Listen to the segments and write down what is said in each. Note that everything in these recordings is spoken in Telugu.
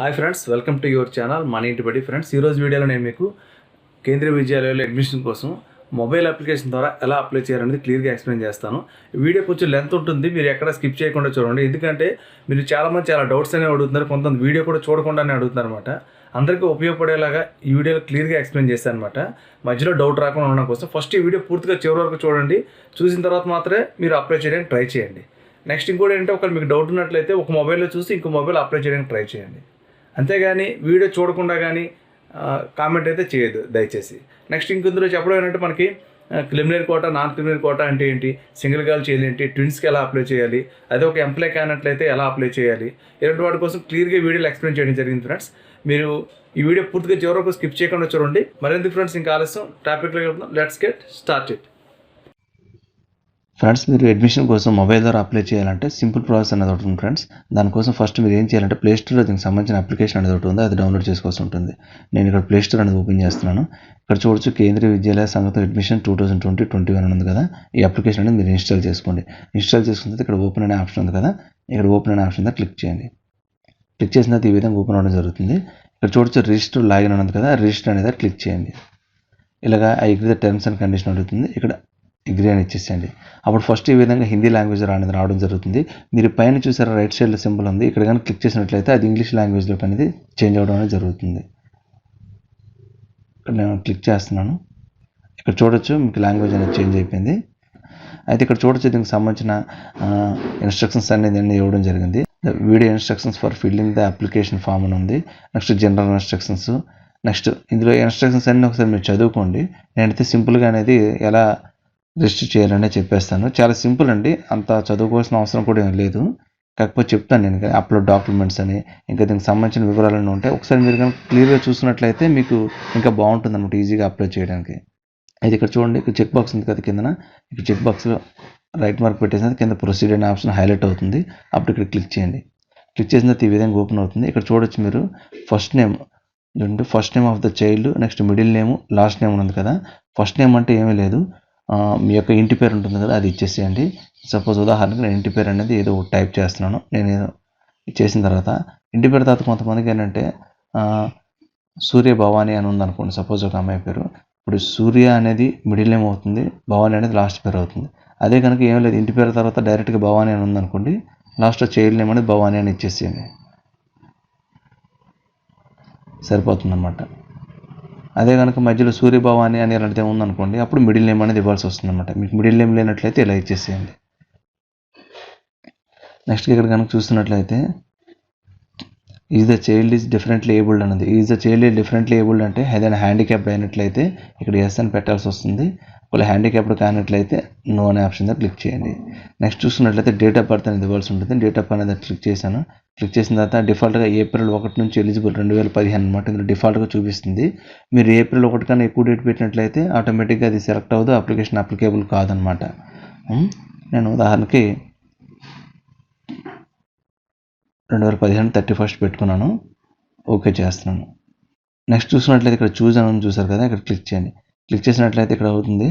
Hi friends welcome to your channel మన ఇంటి బడి ఫ్రెండ్స్ ఈరోజు వీడియోలో నేను మీకు కేంద్రీయ విద్యాలయాల్లో అడ్మిషన్ కోసం మొబైల్ అప్లికేషన్ ద్వారా ఎలా అప్లై చేయాలనేది క్లియర్గా ఎక్స్ప్లెయిన్ చేస్తాను. వీడియో కొంచెం లెంత్ ఉంటుంది మీరు ఎక్కడ స్కిప్ చేయకుండా చూడండి. ఎందుకంటే మీరు చాలామంది చాలా డౌట్స్ అనేవి అడుగుతున్నారు కొంతమంది వీడియో కూడా చూడకుండానే అడుగుతున్నారు అనమాట అందరికీ ఉపయోగపడేలాగా ఈ వీడియోలో క్లియర్గా ఎక్స్ప్లెయిన్ చేస్తాను అనమాట మధ్యలో డౌట్ రాకుండా ఉండడం కోసం ఫస్ట్ ఈ వీడియో పూర్తిగా చివరి వరకు చూడండి. చూసిన తర్వాత మాత్రమే మీరు అప్లై చేయడానికి ట్రై చేయండి. నెక్స్ట్ ఇంకోటి ఏంటంటే ఒకవేళ మీకు డౌట్ ఉన్నట్లయితే ఒక మొబైల్లో చూసి ఇంకో మొబైల్ అప్లై చేయడానికి ట్రై చేయండి. అంతేగాని వీడియో చూడకుండా కానీ కామెంట్ అయితే చేయదు దయచేసి. నెక్స్ట్ ఇంకొందులో చెప్పడం ఏంటంటే మనకి criminal quota non criminal quota అంటే ఏంటి? సింగిల్ గాల్ చేయాలి ఏంటి? ట్విన్స్కి ఎలా అప్లై చేయాలి? అదే ఒక ఎంప్లాయ్ కానట్లయితే ఎలా అప్లై చేయాలి? ఇలాంటి వాటి కోసం క్లియర్గా వీడియోలు ఎక్స్ప్లెయిన్ చేయడం జరిగింది ఫ్రెండ్స్ మీరు ఈ వీడియో పూర్తిగా చివరి స్కిప్ చేయకుండా చూడండి. మరింత ఫ్రెండ్స్ ఇంకా ఆలస్యం. టాపిక్లో let's get start it friends మీరు అడ్మిషన్ కోసం మొబైల్ ద్వారా అప్లై చేయాలంటే సింపుల్ ప్రాసెస్ అనేది ఒకటి ఉంది ఫ్రెండ్స్. దానికోసం ఫస్ట్ మీరు ఏం చేయాలంటే ప్లే స్టోర్లో దీనికి సంబంధించిన అప్లికేషన్ అనేది ఒకటి ఉంది. అది డౌన్లోడ్ చేసుకోవాల్సి ఉంటుంది. నేను ఇక్కడ ప్లే స్టోర్ అనేది ఓపెన్ చేస్తున్నాను. ఇక్కడ చూడొచ్చు కేంద్రీయ విద్యాలయ సంగతి admission two thousand twenty twenty one ఉంది కదా. ఈ అప్లికేషన్ అనేది మీరు ఇన్స్టాల్ చేసుకోండి. ఇన్స్టాల్ చేసుకున్న తర్వాత ఇక్కడ ఓపెన్ అనే ఆప్షన్ ఉంది కదా. ఇక్కడ ఓపెన్ అనే ఆప్షన్ మీద క్లిక్ చేయండి. క్లిక్ చేసిన తర్వాత ఈ విధంగా ఓపెన్ అవ్వడం జరుగుతుంది. ఇక్కడ చూడొచ్చు రిజిస్టర్ లాగిన్ ఉన్నది కదా. రిజిస్టర్ అనేది క్లిక్ చేయండి. ఇలాగా I agree the terms and condition అడుగుతుంది. ఇక్కడ డిగ్రీ అని ఇచ్చేసేయండి. అప్పుడు ఫస్ట్ ఈ విధంగా హిందీ లాంగ్వేజ్ అనేది రావడం జరుగుతుంది. మీరు పైన చూసారా రైట్ సైడ్లో సింబల్ ఉంది. ఇక్కడ కానీ క్లిక్ చేసినట్లయితే అది ఇంగ్లీష్ లాంగ్వేజ్లోకి అనేది చేంజ్ అవ్వడం అనేది జరుగుతుంది. ఇక్కడ నేను క్లిక్ చేస్తున్నాను. ఇక్కడ చూడొచ్చు మీకు లాంగ్వేజ్ అనేది చేంజ్ అయిపోయింది. అయితే ఇక్కడ చూడొచ్చు దీనికి సంబంధించిన ఇన్స్ట్రక్షన్స్ అనేది అన్ని ఇవ్వడం జరిగింది. Video instructions for filling the application form అని ఉంది. నెక్స్ట్ జనరల్ ఇన్స్ట్రక్షన్స్ నెక్స్ట్ ఇందులో ఇన్స్ట్రక్షన్స్ అన్నీ ఒకసారి మీరు చదువుకోండి. నేనైతే సింపుల్గా అనేది ఎలా రిజిస్టర్ చేయాలనే చెప్పేస్తాను. చాలా సింపుల్ అండి. అంత చదువుకోవాల్సిన అవసరం కూడా ఏం లేదు. కాకపోతే చెప్తాను నేను అప్లోడ్ డాక్యుమెంట్స్ అని. ఇంకా దీనికి సంబంధించిన వివరాలన్నీ ఉంటాయి. ఒకసారి మీరు కనుక క్లియర్గా చూసినట్లయితే మీకు ఇంకా బాగుంటుంది అనమాట ఈజీగా అప్లోడ్ చేయడానికి. అయితే ఇక్కడ చూడండి ఇక్కడ చెక్ బాక్స్ ఉంది కదా కిందన. ఇక్కడ చెక్ బాక్స్లో రైట్ మార్క్ పెట్టేసిన కింద ప్రొసీడ్ అనే ఆప్షన్ హైలైట్ అవుతుంది. అప్పుడు ఇక్కడ క్లిక్ చేయండి. క్లిక్ చేసిన తర్వాత ఈ విధంగా ఓపెన్ అవుతుంది. ఇక్కడ చూడొచ్చు మీరు ఫస్ట్ నేమ్ చూడండి. First name of the child next middle name last name ఉంది కదా. ఫస్ట్ నేమ్ అంటే ఏమీ లేదు. మీ యొక్క ఇంటి పేరు ఉంటుంది కదా అది ఇచ్చేసేయండి. సపోజ్ ఉదాహరణకు నేను ఇంటి పేరు అనేది ఏదో టైప్ చేస్తున్నాను. నేను చేసిన తర్వాత ఇంటి పేరు తర్వాత కొంతమందికి ఏంటంటే సూర్య భవాని అని ఉందనుకోండి సపోజ్ ఒక అమ్మాయి పేరు. ఇప్పుడు సూర్య అనేది మిడిల్ నేమ్ అవుతుంది భవాని అనేది లాస్ట్ పేరు అవుతుంది. అదే కనుక ఏం లేదు ఇంటి పేరు తర్వాత డైరెక్ట్గా భవాని అని ఉందనుకోండి లాస్ట్లో చైల్డ్ నేమ్ అనేది భవాని అని ఇచ్చేసేయండి. సరిపోతుందన్నమాట. అదే కనుక మధ్యలో సూర్యభవాని అని అలాంటిది ఉందనుకోండి అప్పుడు మిడిల్ నేమ్ అనేది ఇవ్వాల్సి వస్తుంది అనమాట మీకు మిడిల్ నేమ్ లేనట్లయితే ఇలా ఇచ్చేసేయండి. నెక్స్ట్ ఇక్కడ కనుక చూస్తున్నట్లయితే is the child is differently abled అన్నది. Is the child is differently abled అంటే ఏదైనా హ్యాండిక్యాప్డ్ అయినట్లయితే ఇక్కడ ఎస్ అని పెట్టాల్సి వస్తుంది. ఒకవేళ హ్యాండిక్యాప్డ్ కానట్లయితే నో అనే ఆప్షన్ మీద క్లిక్ చేయండి. నెక్స్ట్ చూసినట్లయితే డేట్ ఆఫ్ బర్త్ అనేది ఇవ్వాల్సి ఉంటుంది. డేట్ ఆఫ్ అనేది క్లిక్ చేశాను. క్లిక్ చేసిన తర్వాత డిఫాల్ట్గా ఏప్రిల్ ఒకటి నుంచి ఎలిజిబుల్ రెండు వేల పదిహేను అనమాట ఇందులో డిఫాల్ట్గా చూపిస్తుంది. మీరు ఏప్రిల్ ఒకటి కన్నా ఎక్కువ డేట్ పెట్టినట్లయితే ఆటోమేటిక్గా అది సెలెక్ట్ అవ్వదు. అప్లికేషన్ అప్లికేబుల్ కాదనమాట నేను ఉదాహరణకి రెండు వేల పదిహేను థర్టీ ఫస్ట్ పెట్టుకున్నాను. ఓకే చేస్తున్నాను. నెక్స్ట్ చూసినట్లయితే ఇక్కడ చూజ్ అని చూసారు కదా? ఇక్కడ క్లిక్ చేయండి. క్లిక్ చేసినట్లయితే ఇక్కడ అవుతుంది.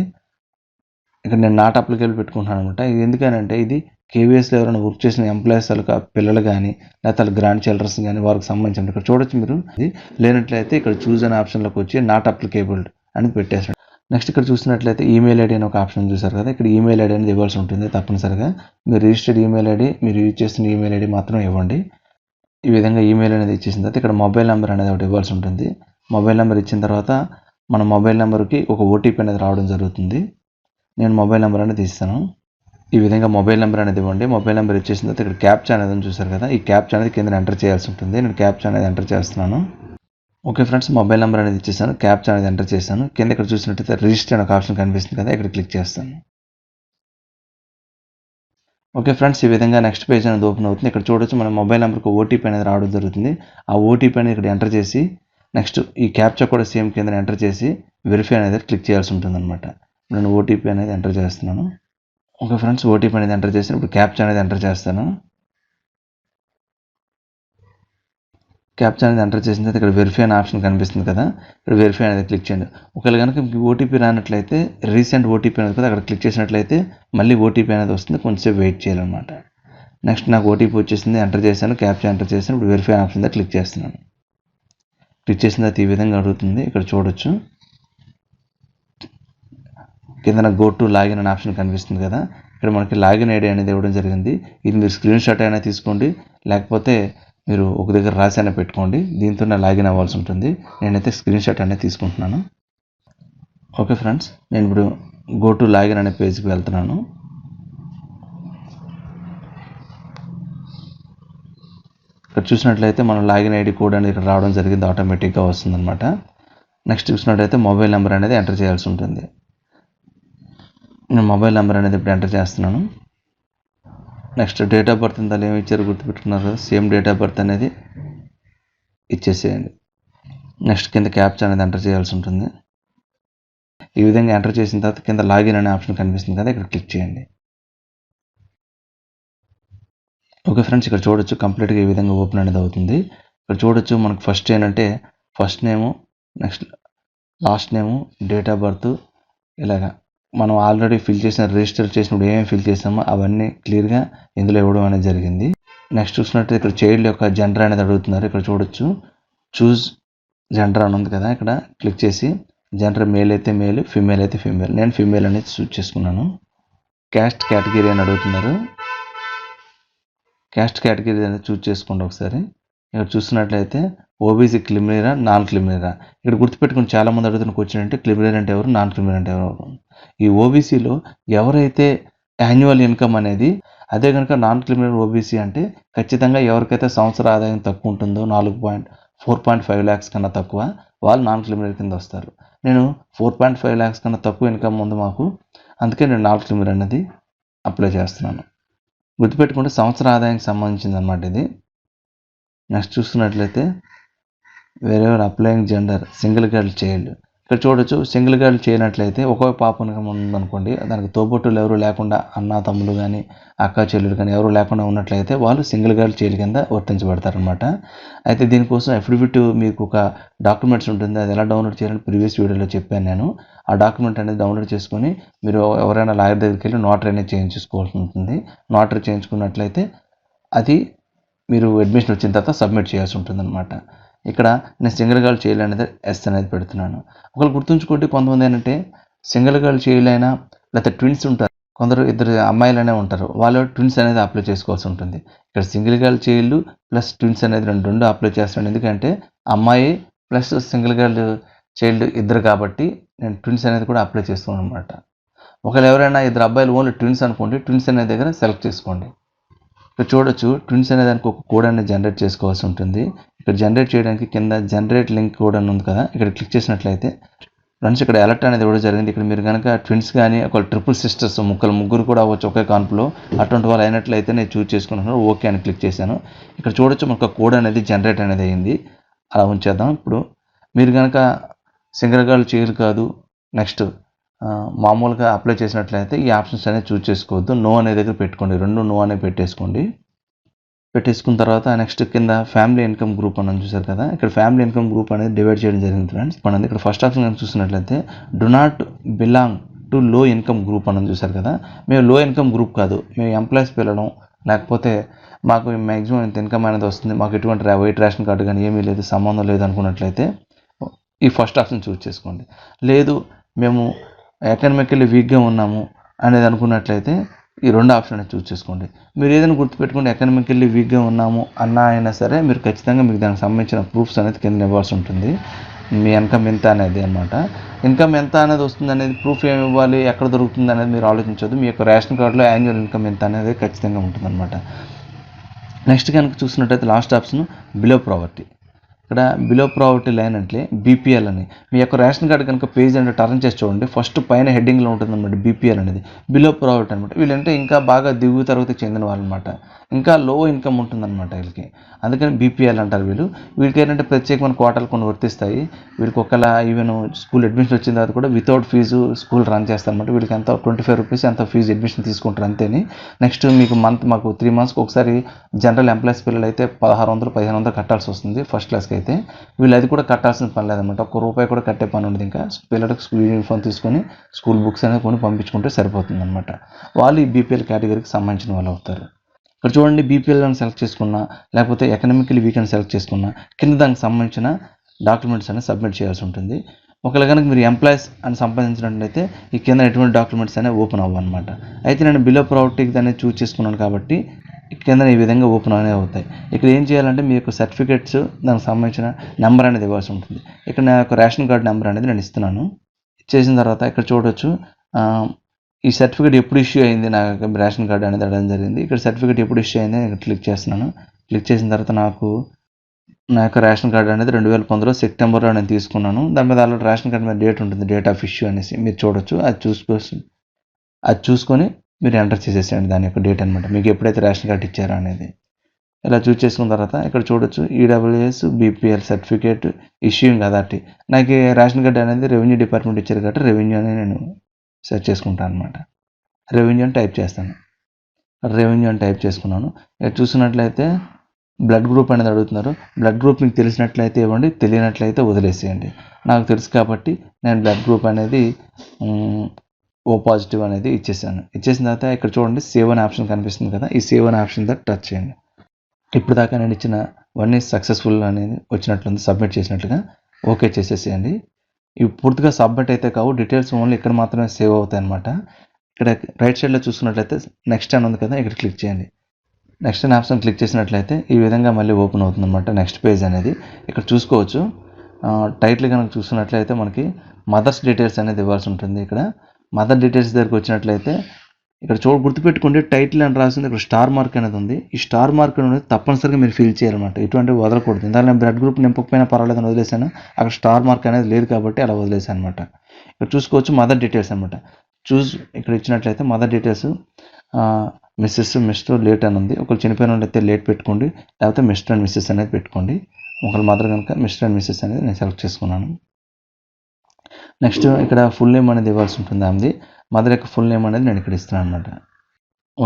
ఇక్కడ నేను నాట్ అప్లికేబుల్ పెట్టుకుంటున్నాను అనమాట ఇది ఎందుకనంటే ఇది కేవీఎస్లో ఎవరైనా వర్క్ చేసిన ఎంప్లాయీస్ వాళ్ళకి పిల్లలు కానీ లేకపోతే వాళ్ళ గ్రాండ్ చిల్డ్రన్స్ కానీ వారికి సంబంధించిన ఇక్కడ చూడొచ్చు మీరు. ఇది లేనట్లయితే ఇక్కడ చూజ్ అనే ఆప్షన్లోకి వచ్చి నాట్ అప్లికేబుల్ అని పెట్టేసాడు నెక్స్ట్ ఇక్కడ చూసినట్లయితే ఈమెయిల్ ఐడి అని ఒక ఆప్షన్ చూసారు కదా. ఇక్కడ ఈమెయిల్ ఐడి అనేది ఇవ్వాల్సి ఉంటుంది తప్పనిసరిగా. మీరు రిజిస్టర్డ్ ఈమెయిల్ ఐడి మీరు యూజ్ చేస్తున్న ఈమెయిల్ ఐడి మాత్రం ఇవ్వండి. ఈ విధంగా ఈమెయిల్ అనేది ఇచ్చేసిన తర్వాత ఇక్కడ మొబైల్ నెంబర్ అనేది ఒకటి ఇవ్వాల్సి ఉంటుంది. మొబైల్ నెంబర్ ఇచ్చిన తర్వాత మన మొబైల్ నెంబర్కి ఒక ఓటీపీ అనేది రావడం జరుగుతుంది. నేను మొబైల్ నెంబర్ అనేది ఇస్తాను ఈ విధంగా మొబైల్ నెంబర్ అనేది ఇవ్వండి. మొబైల్ నెంబర్ ఇచ్చేసిన తర్వాత ఇక్కడ క్యాప్చా అనేది చూసారు కదా? ఈ క్యాప్చా అనేది కింద ఎంటర్ చేయాల్సి ఉంటుంది. నేను క్యాప్చా అనేది ఎంటర్ చేస్తున్నాను. ఓకే ఫ్రెండ్స్ మొబైల్ నెంబర్ అనేది ఇచ్చేసాను. క్యాప్చా అనేది ఎంటర్ చేశాను. కింద ఇక్కడ చూసినట్టయితే రిజిస్టర్ అనే ఒక ఆప్షన్ కనిపిస్తుంది కదా? ఇక్కడ క్లిక్ చేస్తాను. ఓకే ఫ్రెండ్స్ ఈ విధంగా నెక్స్ట్ పేజ్ అనేది ఓపెన్ అవుతుంది. ఇక్కడ చూడొచ్చు మన మొబైల్ నెంబర్కి ఓటీపీ అనేది రావడం జరుగుతుంది. ఆ ఓటీపీ అనేది ఇక్కడ ఎంటర్ చేసి నెక్స్ట్ ఈ క్యాప్చా కూడా సేమ్ కింద ఎంటర్ చేసి వెరిఫై అనేది క్లిక్ చేయాల్సి ఉంటుంది అనమాట నేను ఓటీపీ అనేది ఎంటర్ చేస్తున్నాను. ఓకే ఫ్రెండ్స్ ఓటీపీ అనేది ఎంటర్ చేసి ఇప్పుడు క్యాప్చా అనేది ఎంటర్ చేస్తాను. క్యాప్చా అనేది ఎంటర్ చేసిన తర్వాత ఇక్కడ వెరిఫై అనే ఆప్షన్ కనిపిస్తుంది కదా ఇక్కడ వెరిఫై అనేది క్లిక్ చేయండి. ఒకవేళ కనుక మీకు ఓటీపీ రానట్లయితే రీసెంట్ ఓటీపీ అనేది కదా అక్కడ క్లిక్ చేసినట్లయితే మళ్ళీ ఓటీపీ అనేది వస్తుంది కొంచెంసేపు వెయిట్ చేయాలన్నమాట. నెక్స్ట్ నాకు ఓటీపీ వచ్చేసింది ఎంటర్ చేశాను క్యాప్చా ఎంటర్ చేశాను ఇప్పుడు వెరిఫై ఆప్షన్ దగ్గర క్లిక్ చేస్తున్నాను. క్లిక్ చేసిన తర్వాత ఈ విధంగా అడుగుతుంది. ఇక్కడ చూడొచ్చు. కింద గో టు లాగిన్ అనే ఆప్షన్ కనిపిస్తుంది కదా. ఇక్కడ మనకి లాగిన్ ఐడి అనేది ఇవ్వడం జరిగింది. ఇది మీరు స్క్రీన్ షాట్ అయినా తీసుకోండి. లేకపోతే మీరు ఒక దగ్గర రాసి అయినా పెట్టుకోండి. దీంతోనే లాగిన్ అవ్వాల్సి ఉంటుంది. నేనైతే స్క్రీన్ షాట్ అనేది తీసుకుంటున్నాను. ఓకే ఫ్రెండ్స్ నేను ఇప్పుడు గో టు లాగిన్ అనే పేజ్కి వెళ్తున్నాను. ఇక్కడ చూసినట్లయితే మనం లాగిన్ ఐడి కోడ్ అనేది ఇక్కడ రావడం జరిగింది ఆటోమేటిక్గా వస్తుందన్నమాట. నెక్స్ట్ చూసినట్లయితే మొబైల్ నెంబర్ అనేది ఎంటర్ చేయాల్సి ఉంటుంది. నేను మొబైల్ నెంబర్ అనేది ఇప్పుడు ఎంటర్ చేస్తున్నాను. నెక్స్ట్ డేట్ ఆఫ్ బర్త్ ఇంత ఏమి ఇచ్చారు గుర్తుపెట్టుకున్నారు? కదా సేమ్ డేట్ ఆఫ్ బర్త్ అనేది ఇచ్చేసేయండి. నెక్స్ట్ కింద క్యాప్చర్ అనేది ఎంటర్ చేయాల్సి ఉంటుంది. ఈ విధంగా ఎంటర్ చేసిన తర్వాత కింద లాగిన్ అనే ఆప్షన్ కనిపిస్తుంది కదా ఇక్కడ క్లిక్ చేయండి. ఓకే ఫ్రెండ్స్ ఇక్కడ చూడొచ్చు కంప్లీట్గా ఈ విధంగా ఓపెన్ అనేది అవుతుంది. ఇక్కడ చూడొచ్చు మనకు ఫస్ట్ ఏంటంటే first name next last name date of birth ఇలాగా. మనం ఆల్రెడీ ఫిల్ చేసిన రిజిస్టర్ చేసినప్పుడు ఏమేమి ఫిల్ చేసామో అవన్నీ క్లియర్గా ఇందులో ఇవ్వడం అనేది జరిగింది. నెక్స్ట్ చూసినట్టు ఇక్కడ చైల్డ్ యొక్క జెండర్ అనేది అడుగుతున్నారు. ఇక్కడ చూడొచ్చు. చూజ్ జెండర్ అని ఉంది కదా ఇక్కడ క్లిక్ చేసి జెండర్ మేల్ అయితే మేల్ ఫీమేల్ అయితే ఫీమేల్ నేను ఫీమేల్ అనేది చూస్ చేసుకున్నాను. క్యాస్ట్ కేటగిరీ అని అడుగుతున్నారు. క్యాస్ట్ కేటగిరీ అనేది చూస్ చేసుకోండి ఒకసారి. ఇక్కడ చూస్తున్నట్లయితే ఓబీసీ క్లిమినీరా నాన్ క్లిమినీరా ఇక్కడ గుర్తుపెట్టుకుని చాలామంది అడుగుతున్న క్వశ్చన్ అంటే క్లిమినీర్ అంటే ఎవరు? నాన్ క్లిమినీర్ అంటే ఎవరు? ఈ ఓబీసీలో ఎవరైతే యాన్యువల్ ఇన్కమ్ అనేది అదే కనుక నాన్ క్రిమినల్ ఓబీసీ అంటే ఖచ్చితంగా ఎవరికైతే సంవత్సర ఆదాయం తక్కువ ఉంటుందో నాలుగు point four point five lakhs కన్నా తక్కువ వాళ్ళు నాన్ క్రిమినల్ కింద వస్తారు. నేను ఫోర్ పాయింట్ ఫైవ్ ల్యాక్స్ కన్నా తక్కువ ఇన్కమ్ ఉంది మాకు. అందుకే నేను నాన్ క్రిమినల్ అనేది అప్లై చేస్తున్నాను. గుర్తుపెట్టుకుంటే సంవత్సర ఆదాయానికి సంబంధించింది అనమాట ఇది. నెక్స్ట్ చూసుకున్నట్లయితే వేరే applying gender single girl child ఇక్కడ చూడొచ్చు సింగిల్ గర్ల్ చేయనట్లయితే ఒక్కో పాప ఉందనుకోండి దానికి తోబుట్టులు ఎవరు లేకుండా అన్న తమ్ముడు కానీ అక్క చెల్లెలు కానీ ఎవరు లేకుండా ఉన్నట్లయితే వాళ్ళు సింగిల్ గర్ల్ చేయలు కింద వర్తించబడతారనమాట అయితే దీనికోసం అఫిడవిట్ మీకు ఒక డాక్యుమెంట్స్ ఉంటుంది అది ఎలా డౌన్లోడ్ చేయాలని ప్రీవియస్ వీడియోలో చెప్పాను నేను. ఆ డాక్యుమెంట్ అనేది డౌన్లోడ్ చేసుకొని మీరు ఎవరైనా లాయర్ దగ్గరికి వెళ్ళి నోటరీ అనేది చేయించుకోవాల్సి ఉంటుంది. నోటరీ చేయించుకున్నట్లయితే అది మీరు అడ్మిషన్ వచ్చిన తర్వాత సబ్మిట్ చేయాల్సి ఉంటుంది ఇక్కడ నేను సింగిల్ గాల్ చైల్డ్ అనేది ఎస్ అనేది పెడుతున్నాను. ఒకళ్ళు గుర్తుంచుకోండి కొంతమంది ఏంటంటే సింగిల్ గాల్ చేయలేనా అయినా లేకపోతే ట్విన్స్ ఉంటారు. కొందరు ఇద్దరు అమ్మాయిలనే ఉంటారు. వాళ్ళు ట్విన్స్ అనేది అప్లై చేసుకోవాల్సి ఉంటుంది. ఇక్కడ single girl child plus twins అనేది రెండు రెండు అప్లై చేస్తాను. ఎందుకంటే అమ్మాయి ప్లస్ సింగిల్ గర్ల్ చైల్డ్ ఇద్దరు కాబట్టి నేను ట్విన్స్ అనేది కూడా అప్లై చేస్తాను అనమాట ఒకవేళ ఎవరైనా ఇద్దరు అబ్బాయిలు ఓన్లీ ట్విన్స్ అనుకోండి ట్విన్స్ అనే దగ్గర సెలెక్ట్ చేసుకోండి. ఇక్కడ చూడొచ్చు ట్విన్స్ అనే దానికి ఒక కోడ్ అనేది జనరేట్ చేసుకోవాల్సి ఉంటుంది. ఇక్కడ జనరేట్ చేయడానికి కింద జనరేట్ లింక్ కోడ్ అని ఉంది కదా ఇక్కడ క్లిక్ చేసినట్లయితే ఫ్రెండ్స్ ఇక్కడ అలర్ట్ అనేది ఇవ్వడం జరిగింది. ఇక్కడ మీరు కనుక ట్విన్స్ కానీ ఒక ట్రిపుల్ సిస్టర్స్ ముక్కలు ముగ్గురు కూడా అవ్వచ్చు ఒకే కాన్పులో అటువంటి వాళ్ళు అయినట్లయితే నేను చూస్ చేసుకుంటున్నాను. ఓకే అని క్లిక్ చేశాను. ఇక్కడ చూడొచ్చు మనకు కోడ్ అనేది జనరేట్ అనేది అయింది. అలా ఉంచేద్దాం. ఇప్పుడు మీరు కనుక సింగిల్ గర్ల్ చేయరు కాదు నెక్స్ట్ మామూలుగా అప్లై చేసినట్లయితే ఈ ఆప్షన్స్ అనేది చూస్ చేసుకోవద్దు. నో అనే దగ్గర పెట్టుకోండి. రెండు నో అనే పెట్టేసుకోండి. పెట్టేసుకున్న తర్వాత నెక్స్ట్ కింద ఫ్యామిలీ ఇన్కమ్ గ్రూప్ అని చూసారు కదా? ఇక్కడ ఫ్యామిలీ ఇన్కమ్ గ్రూప్ అనేది డివైడ్ చేయడం జరిగింది ఫ్రెండ్స్. మనం ఇక్కడ ఫస్ట్ ఆప్షన్ కనుక చూసినట్లయితే do not belong to low income group అని చూసారు కదా? మేము లో ఇన్కమ్ గ్రూప్ కాదు. మేము ఎంప్లాయీస్ పిల్లడం లేకపోతే మాకు మ్యాక్సిమం ఇంత ఇన్కమ్ అనేది వస్తుంది. మాకు ఎటువంటి వైట్ రేషన్ కార్డు కానీ ఏమీ లేదు సంబంధం లేదు అనుకున్నట్లయితే ఈ ఫస్ట్ ఆప్షన్ చూస్ చేసుకోండి. లేదు మేము ఎకనమికల్లీ వీక్గా ఉన్నాము అనేది అనుకున్నట్లయితే ఈ రెండు ఆప్షన్ అనేది చూస్ చేసుకోండి. మీరు ఏదైనా గుర్తుపెట్టుకోండి ఎకనమికల్లీ వీక్గా ఉన్నాము అన్నా అయినా సరే మీరు ఖచ్చితంగా మీకు దానికి సంబంధించిన ప్రూఫ్స్ అనేది కింద ఇవ్వాల్సి ఉంటుంది. మీ ఇన్కమ్ ఎంత అనేది అనమాట ఇన్కమ్ ఎంత అనేది వస్తుంది అనేది ప్రూఫ్ ఏమి ఇవ్వాలి ఎక్కడ దొరుకుతుంది అనేది మీరు ఆలోచించవద్దు మీ యొక్క రేషన్ కార్డులో యాన్యువల్ ఇన్కమ్ ఎంత అనేది ఖచ్చితంగా ఉంటుందన్నమాట. నెక్స్ట్ కనుక చూసినట్టయితే లాస్ట్ ఆప్షన్ బిలో ప్రావర్టీ. ఇక్కడ బిలో ప్రావర్టీ లైన్ అంటే బీపీఎల్ అని. మీ యొక్క రేషన్ కార్డు కనుక పేజ్ అంటే టర్న్ చేసి చూడండి. ఫస్ట్ పైన హెడ్డింగ్లో ఉంటుంది అనమాట బీపీఎల్ అనేది. బిలో ప్రావర్టీ అనమాట వీళ్ళంటే ఇంకా బాగా దిగువ తరగతికి చెందిన వాళ్ళు అనమాట ఇంకా లో ఇన్కమ్ ఉంటుందన్నమాట వీళ్ళకి. అందుకని బీపీఎల్ అంటారు వీళ్ళు. వీళ్ళకి ఏంటంటే ప్రత్యేకమైన కోటాలు కొన్ని వర్తిస్తాయి. వీళ్ళకి ఒకవేళ ఈవెన్ స్కూల్ అడ్మిషన్ వచ్చిన తర్వాత కూడా వితౌట్ ఫీజు స్కూల్ రన్ చేస్తారనమాట వీళ్ళకి ఎంత? ట్వంటీ ఫైవ్ రూపీస్ ఎంత ఫీజు అడ్మిషన్ తీసుకుంటారు అంతేని. నెక్స్ట్ మీకు మంత్ మాకు త్రీ మంత్స్కి ఒకసారి జనరల్ ఎంప్లాయీస్ పిల్లలు అయితే పదహారు వందలు పదిహేను వందలు కట్టాల్సి వస్తుంది. ఫస్ట్ క్లాస్కి అయితే వీళ్ళు అది కూడా కట్టాల్సిన పని లేదన్నమాట. ఒక్క రూపాయి కూడా కట్టే పని ఉండదు ఇంకా. పిల్లలకు స్కూల్ యూనిఫామ్ తీసుకొని స్కూల్ బుక్స్ అనేది కొని పంపించుకుంటే సరిపోతుంది అనమాట వాళ్ళు ఈ బీపీఎల్ కేటగిరీకి సంబంధించిన వాళ్ళు అవుతారు. ఇక్కడ చూడండి బీపీఎల్ని సెలెక్ట్ చేసుకున్నా లేకపోతే ఎకనామికల్ వీక్ అని సెలెక్ట్ చేసుకున్నా కింద దానికి సంబంధించిన డాక్యుమెంట్స్ అనేవి సబ్మిట్ చేయాల్సి ఉంటుంది. ఒకవేళ కనుక మీరు ఎంప్లాయీస్ అని సంపాదించినట్లయితే ఈ కింద ఎటువంటి డాక్యుమెంట్స్ అనేవి ఓపెన్ అవ్వన్నమాట. అయితే నేను బిలో ప్రావర్టీకి అనేది చూస్ చేసుకున్నాను కాబట్టి కింద ఈ విధంగా ఓపెన్ అనేవి అవుతాయి. ఇక్కడ ఏం చేయాలంటే మీ యొక్క సర్టిఫికేట్స్ దానికి సంబంధించిన నెంబర్ అనేది ఇవ్వాల్సి ఉంటుంది. ఇక్కడ నా యొక్క రేషన్ కార్డు నెంబర్ అనేది నేను ఇస్తున్నాను. ఇచ్చేసిన తర్వాత ఇక్కడ చూడొచ్చు ఈ సర్టిఫికేట్ ఎప్పుడు ఇష్యూ అయింది నాకు రేషన్ కార్డు అనేది అడగడం జరిగింది. ఇక్కడ సర్టిఫికేట్ ఎప్పుడు ఇష్యూ అయింది నేను క్లిక్ చేస్తున్నాను. క్లిక్ చేసిన తర్వాత నాకు నా యొక్క రేషన్ కార్డు అనేది రెండు వేల పంతొమ్మిదిలో సెప్టెంబర్లో నేను తీసుకున్నాను. దాని మీద ఆల్రెడీ రేషన్ కార్డు మీద డేట్ ఉంటుంది డేట్ ఆఫ్ ఇష్యూ అనేసి. మీరు చూడొచ్చు అది చూసుకోవచ్చు అది చూసుకొని మీరు ఎంటర్ చేసేసేయండి దాని యొక్క డేట్ అనమాట మీకు ఎప్పుడైతే రేషన్ కార్డ్ ఇచ్చారో అనేది. ఇలా చూస్ చేసుకున్న తర్వాత ఇక్కడ చూడొచ్చు EWS BPL certificate issuing authority నాకు రేషన్ కార్డ్ అనేది రెవెన్యూ డిపార్ట్మెంట్ ఇచ్చారు కాబట్టి రెవెన్యూ అని నేను సెర్చ్ చేసుకుంటాను అనమాట రెవెన్యూ అని టైప్ చేస్తాను. రెవెన్యూ అని టైప్ చేసుకున్నాను. ఇక్కడ చూసినట్లయితే బ్లడ్ గ్రూప్ అనేది అడుగుతున్నారు. బ్లడ్ గ్రూప్ మీకు తెలిసినట్లయితే ఇవ్వండి తెలియనట్లయితే వదిలేసేయండి. నాకు తెలుసు కాబట్టి నేను బ్లడ్ గ్రూప్ అనేది ఓ పాజిటివ్ అనేది ఇచ్చేసాను. ఇచ్చేసిన తర్వాత ఇక్కడ చూడండి సేవ్ అనే ఆప్షన్ కనిపిస్తుంది కదా ఈ సేవ్ అనే ఆప్షన్ దగ్గర టచ్ చేయండి. ఇప్పుడు దాకా నేను ఇచ్చిన వన్ ఈజ్ సక్సెస్ఫుల్ అనేది వచ్చినట్లుంది సబ్మిట్ చేసినట్లుగా ఓకే చేసేసేయండి. ఇవి పూర్తిగా సబ్మిట్ అయితే కావు డీటెయిల్స్ ఓన్లీ ఇక్కడ మాత్రమే సేవ్ అవుతాయి అనమాట ఇక్కడ రైట్ సైడ్లో చూసుకున్నట్లయితే నెక్స్ట్ అని ఉంది కదా ఇక్కడ క్లిక్ చేయండి. నెక్స్ట్ అని ఆప్షన్ క్లిక్ చేసినట్లయితే ఈ విధంగా మళ్ళీ ఓపెన్ అవుతుంది అనమాట నెక్స్ట్ పేజ్ అనేది. ఇక్కడ చూసుకోవచ్చు. టైటిల్ కనుక చూసుకున్నట్లయితే మనకి మదర్స్ డీటెయిల్స్ అనేది ఇవ్వాల్సి ఉంటుంది ఇక్కడ. మదర్ డీటెయిల్స్ దగ్గరికి వచ్చినట్లయితే ఇక్కడ చూడ గుర్తుపెట్టుకోండి టైటిల్ అని రాసింది ఇక్కడ స్టార్ మార్క్ అనేది ఉంది. ఈ స్టార్ మార్క్ అనేది తప్పనిసరిగా మీరు ఫిల్ చేయాలన్నమాట. ఇటువంటి వదలకూడదు. ఇందాక నేను బ్లడ్ గ్రూప్ నింపకపోయినా పర్వాలేదని వదిలేసాను అక్కడ స్టార్ మార్క్ అనేది లేదు కాబట్టి అలా వదిలేసాను అనమాట ఇక్కడ చూసుకోవచ్చు మదర్ డీటెయిల్స్ అనమాట చూస్ ఇక్కడ ఇచ్చినట్లయితే mother details missus mister late అని ఉంది. ఒకరు చనిపోయిన వాళ్ళు అయితే లేట్ పెట్టుకోండి. లేకపోతే మిస్టర్ అండ్ మిస్సెస్ అనేది పెట్టుకోండి. ఒకరు మదర్ కనుక మిస్టర్ అండ్ మిస్సెస్ అనేది నేను సెలెక్ట్ చేసుకున్నాను. నెక్స్ట్ ఇక్కడ ఫుల్ నేమ్ అనేది ఇవ్వాల్సి ఉంటుంది ఆమెది. మదర్ యొక్క ఫుల్ నేమ్ అనేది నేను ఇక్కడ ఇస్తున్నాను అనమాట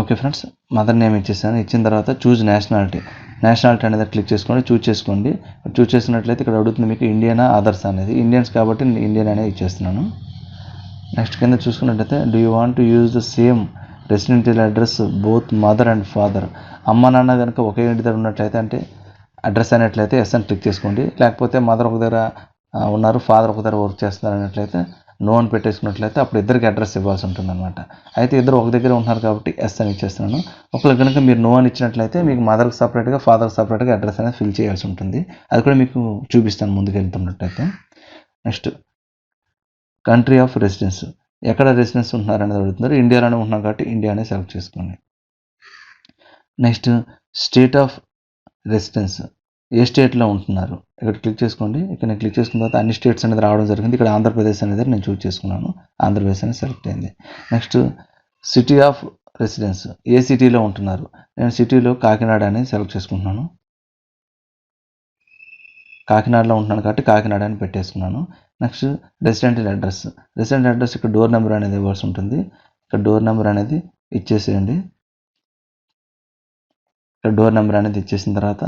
ఓకే ఫ్రెండ్స్ మదర్ నేమ్ ఇచ్చేసాను. ఇచ్చిన తర్వాత చూజ్ నేషనాలిటీ. నేషనాలిటీ అనేది క్లిక్ చేసుకోండి చూజ్ చేసుకోండి. చూజ్ చేసినట్లయితే ఇక్కడ అడుగుతుంది మీకు ఇండియనా అదర్స్ అనేది. ఇండియన్స్ కాబట్టి నేను ఇండియన్ అనేది ఇచ్చేస్తున్నాను. నెక్స్ట్ కింద చూసుకున్నట్లయితే do you want to use the same residential address both mother and father అమ్మ నాన్న కనుక ఒకే ఇంటి దగ్గర ఉన్నట్లయితే అంటే అడ్రస్ అనేట్లయితే ఎస్ అని క్లిక్ చేసుకోండి. లేకపోతే మదర్ ఒక దగ్గర ఉన్నారు. ఫాదర్ ఒకదారు వర్క్ చేస్తున్నారు అన్నట్లయితే నో అని పెట్టేసుకున్నట్లయితే అప్పుడు ఇద్దరికి అడ్రస్ ఇవ్వాల్సి ఉంటుంది అనమాట అయితే ఇద్దరు ఒక దగ్గర ఉంటున్నారు కాబట్టి ఎస్ అని ఇచ్చేస్తున్నాను. ఒకవేళ కనుక మీరు నో అని ఇచ్చినట్లయితే మీకు మదర్కి సపరేట్గా ఫాదర్కి సపరేట్గా అడ్రస్ అనేది ఫిల్ చేయాల్సి ఉంటుంది. అది కూడా మీకు చూపిస్తాను ముందుకు వెళ్తున్నట్టయితే. నెక్స్ట్ కంట్రీ ఆఫ్ రెసిడెన్స్ ఎక్కడ రెసిడెన్స్ ఉంటున్నారు అనేది అడుగుతున్నారు. ఇండియాలోనే ఉంటున్నాం కాబట్టి ఇండియా సెలెక్ట్ చేసుకోండి. నెక్స్ట్ స్టేట్ ఆఫ్ రెసిడెన్స్ ఏ స్టేట్లో ఉంటున్నారు? ఇక్కడ క్లిక్ చేసుకోండి. ఇక్కడ నేను క్లిక్ చేసుకున్న తర్వాత అన్ని స్టేట్స్ అనేది రావడం జరిగింది. ఇక్కడ ఆంధ్రప్రదేశ్ అనేది నేను చూస్ చేసుకున్నాను. ఆంధ్రప్రదేశ్ అనేది సెలెక్ట్ అయింది. Next city of residence. ఏ సిటీలో ఉంటున్నారు? నేను సిటీలో కాకినాడ అనేది సెలెక్ట్ చేసుకుంటున్నాను. కాకినాడలో ఉంటున్నాను కాబట్టి కాకినాడ అని పెట్టేసుకున్నాను. Next residental address. Resident address ఇక్కడ డోర్ నెంబర్ అనేది ఇవ్వాల్సి ఉంటుంది. ఇక్కడ డోర్ నెంబర్ అనేది ఇచ్చేసేయండి. ఇక్కడ డోర్ నెంబర్ అనేది ఇచ్చేసిన తర్వాత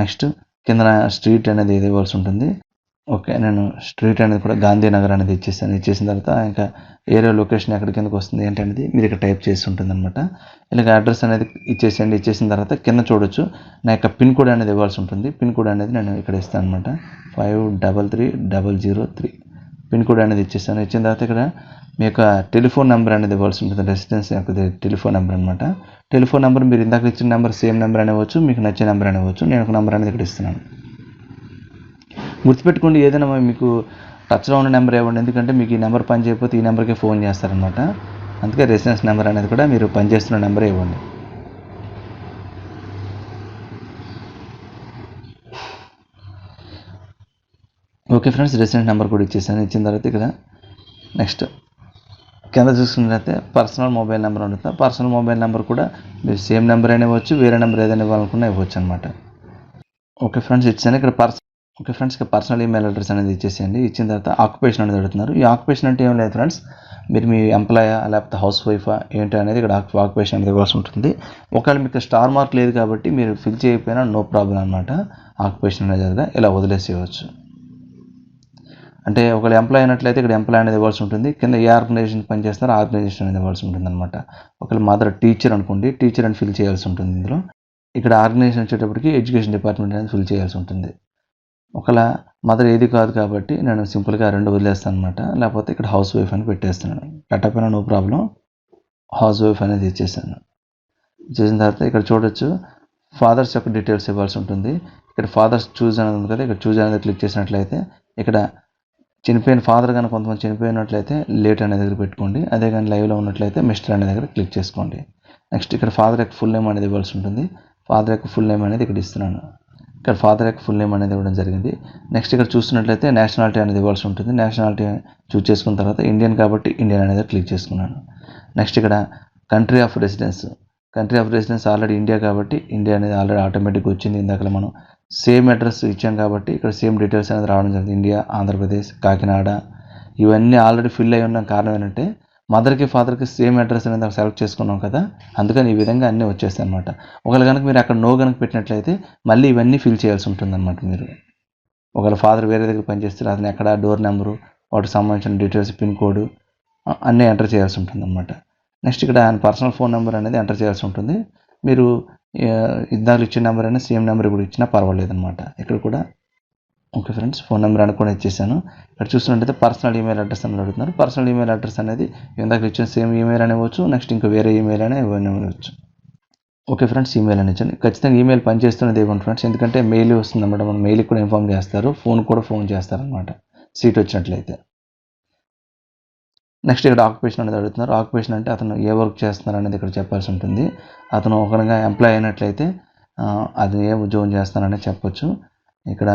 నెక్స్ట్ కింద స్ట్రీట్ అనేది ఇది ఇవ్వాల్సి ఉంటుంది. ఓకే నేను స్ట్రీట్ అనేది కూడా గాంధీనగర్ అనేది ఇచ్చేసాను. ఇచ్చేసిన తర్వాత ఇంకా ఏరియా లొకేషన్ ఎక్కడి కిందకి వస్తుంది ఏంటనేది మీరు ఇక్కడ టైప్ చేసి ఉంటుంది అనమాట ఇలాగ అడ్రస్ అనేది ఇచ్చేసేయండి. ఇచ్చేసిన తర్వాత కింద చూడొచ్చు. నా యొక్క పిన్ కోడ్ అనేది ఇవ్వాల్సి ఉంటుంది. పిన్ కోడ్ అనేది నేను ఇక్కడ ఇస్తాను అనమాట five double three double zero three. Pin code అనేది ఇచ్చేసాను. ఇచ్చిన తర్వాత ఇక్కడ మీ యొక్క టెలిఫోన్ నెంబర్ అనేది ఇవ్వాల్సి ఉంటుంది. రెసిడెన్స్ యొక్క టెలిఫోన్ నెంబర్ అనమాట టెలిఫోన్ నెంబర్ మీరు ఇందాక ఇచ్చిన నెంబర్ సేమ్ నెంబర్ అనేవచ్చు మీకు నచ్చే నెంబర్ అనేవచ్చు నేను ఒక నెంబర్ అనేది ఇక్కడ ఇస్తున్నాను. గుర్తుపెట్టుకోండి ఏదైనా మీకు టచ్లో ఉన్న నెంబర్ ఇవ్వండి. ఎందుకంటే మీకు ఈ నెంబర్ పని చేయకపోతే ఈ నెంబర్కే ఫోన్ చేస్తారనమాట అందుకే రెసిడెన్స్ నెంబర్ అనేది కూడా మీరు పనిచేస్తున్న నెంబరే ఇవ్వండి. ఓకే ఫ్రెండ్స్ రెసిడెంట్ నెంబర్ కూడా ఇచ్చేసాను. ఇచ్చిన తర్వాత ఇక్కడ నెక్స్ట్ కింద చూసుకున్నట్లయితే పర్సనల్ మొబైల్ నెంబర్ ఉంటుంది. పర్సనల్ మొబైల్ నెంబర్ కూడా మీరు సేమ్ నెంబర్ అయినా ఇవ్వచ్చు వేరే నెంబర్ ఏదైనా ఇవ్వాలనుకున్నా ఇవ్వచ్చు అనమాట ఓకే ఫ్రెండ్స్ ఇచ్చాను ఇక్కడ పర్సన్ ఓకే ఫ్రెండ్స్ ఇక్కడ పర్సనల్ ఈమెయిల్ అడ్రస్ అనేది ఇచ్చేసేయండి. ఇచ్చిన తర్వాత ఆక్యుపేషన్ అనేది అడుగుతున్నారు. ఈ ఆక్యుపేషన్ అంటే ఏం లేదు ఫ్రెండ్స్ మీరు మీ ఎంప్లాయా లేకపోతే హౌస్ వైఫా ఏంటి అనేది ఇక్కడ ఆక్యుపేషన్ అనేది ఇవ్వాల్సి ఉంటుంది. ఒకవేళ మీకు స్టార్ మార్క్ లేదు కాబట్టి మీరు ఫిల్ చేయకపోయినా నో ప్రాబ్లం అనమాట ఆక్యుపేషన్ అనేది ఇలా వదిలేసేయవచ్చు. అంటే ఒకవేళ ఎంప్లాయ్ అయినట్లయితే ఇక్కడ ఎంప్లాయ్ అనేది ఇవ్వాల్సి ఉంటుంది. కింద ఏ ఆర్గనైజేషన్ పనిచేస్తారో ఆ ఆర్గనైజేషన్ అనేది ఇవ్వాల్సి ఉంటుంది అనమాట ఒకవేళ మదర్ టీచర్ అనుకోండి టీచర్ అని ఫిల్ చేయాల్సి ఉంటుంది ఇందులో. ఇక్కడ ఆర్గనైజేషన్ వచ్చేటప్పటికి ఎడ్యుకేషన్ డిపార్ట్మెంట్ అనేది ఫిల్ చేయాల్సి ఉంటుంది. ఒకవేళ మదర్ ఏది కాదు కాబట్టి నేను సింపుల్గా రెండు వదిలేస్తాను అనమాట లేకపోతే ఇక్కడ హౌస్ వైఫ్ అని పెట్టేస్తున్నాను. పెట్టకపోయినా నో ప్రాబ్లం హౌస్ వైఫ్ అనేది ఇచ్చేసాను. చేసిన తర్వాత ఇక్కడ చూడొచ్చు. ఫాదర్స్ యొక్క డీటెయిల్స్ ఇవ్వాల్సి ఉంటుంది. ఇక్కడ ఫాదర్స్ చూజ్ అనేది ఉంది కదా ఇక్కడ చూజ్ అనేది క్లిక్ చేసినట్లయితే ఇక్కడ చనిపోయిన ఫాదర్ కానీ కొంతమంది చనిపోయినట్లయితే లేట్ అనే దగ్గర పెట్టుకోండి. అదే కానీ లైవ్లో ఉన్నట్లయితే మిస్టర్ అనే దగ్గర క్లిక్ చేసుకోండి. నెక్స్ట్ ఇక్కడ ఫాదర్ యొక్క ఫుల్ నేమ్ అనేది ఇవ్వాల్సి ఉంటుంది. ఫాదర్ యొక్క ఫుల్ నేమ్ అనేది ఇక్కడ ఇస్తున్నాను. ఇక్కడ ఫాదర్ యొక్క ఫుల్ నేమ్ అనేది ఇవ్వడం జరిగింది. నెక్స్ట్ ఇక్కడ చూస్తున్నట్లయితే నేషనాలిటీ అనేది ఇవ్వాల్సి ఉంటుంది. నేషనాలిటీ చూస్ చేసుకున్న తర్వాత ఇండియన్ కాబట్టి ఇండియన్ అనేది క్లిక్ చేసుకున్నాను. నెక్స్ట్ ఇక్కడ country of residence. Country of residence already India కాబట్టి ఇండియా అనేది ఆల్రెడీ ఆటోమేటిక్గా వచ్చింది. ఇందాక మనం సేమ్ అడ్రస్ ఇచ్చాం కాబట్టి ఇక్కడ సేమ్ డీటెయిల్స్ అనేది రావడం జరిగింది. ఇండియా ఆంధ్రప్రదేశ్ కాకినాడ ఇవన్నీ ఆల్రెడీ ఫిల్ అయి ఉన్న కారణం ఏంటంటే మదర్కి ఫాదర్కి సేమ్ అడ్రస్ అనేది సెలెక్ట్ చేసుకున్నాం కదా అందుకని ఈ విధంగా అన్నీ వచ్చేస్తాయి అనమాట ఒకవేళ కనుక మీరు అక్కడ నో కనుక పెట్టినట్లయితే మళ్ళీ ఇవన్నీ ఫిల్ చేయాల్సి ఉంటుంది అనమాట మీరు. ఒకవేళ ఫాదర్ వేరే దగ్గర పనిచేస్తారు అతను ఎక్కడ డోర్ నెంబరు వాటికి సంబంధించిన డీటెయిల్స్ పిన్ కోడ్ అన్నీ ఎంటర్ చేయాల్సి ఉంటుంది అనమాట నెక్స్ట్ ఇక్కడ ఆయన పర్సనల్ ఫోన్ నెంబర్ అనేది ఎంటర్ చేయాల్సి ఉంటుంది. మీరు ఇద్దరు ఇచ్చిన నెంబర్ అయినా సేమ్ నెంబర్ కూడా ఇచ్చినా పర్వాలేదు అనమాట ఇక్కడ కూడా ఓకే ఫ్రెండ్స్ ఫోన్ నెంబర్ అని కూడా ఇచ్చేసాను. ఇక్కడ చూస్తున్నట్టయితే పర్సనల్ ఈమెయిల్ అడ్రస్ అని అడుగుతున్నారు. పర్సనల్ ఈమెయిల్ అడ్రస్ అనేది ఇందాక ఇచ్చిన సేమ్ ఈమెయిల్ అనేవచ్చు నెక్స్ట్ ఇంకా వేరే ఈమెయిల్ అనే ఇవ్వచ్చు. ఓకే ఫ్రెండ్స్ ఈమెయిల్ అని ఇచ్చాను. ఖచ్చితంగా ఈమెయిల్ పనిచేస్తున్నది ఇవ్వండి ఫ్రెండ్స్ ఎందుకంటే మెయిల్ వస్తుంది అనమాట మన మెయిల్కి కూడా ఇన్ఫామ్ చేస్తారు ఫోన్ కూడా ఫోన్ చేస్తారనమాట సీట్ వచ్చినట్లయితే. నెక్స్ట్ ఇక్కడ ఆక్యుపేషన్ అనేది అడుగుతున్నారు. ఆక్యుపేషన్ అంటే అతను ఏ వర్క్ చేస్తున్నారు అనేది ఇక్కడ చెప్పాల్సి ఉంటుంది. అతను ఒకరిగా ఎంప్లాయ్ అయినట్లయితే అది ఏ ఉద్యోగం చేస్తానని చెప్పొచ్చు. ఇక్కడ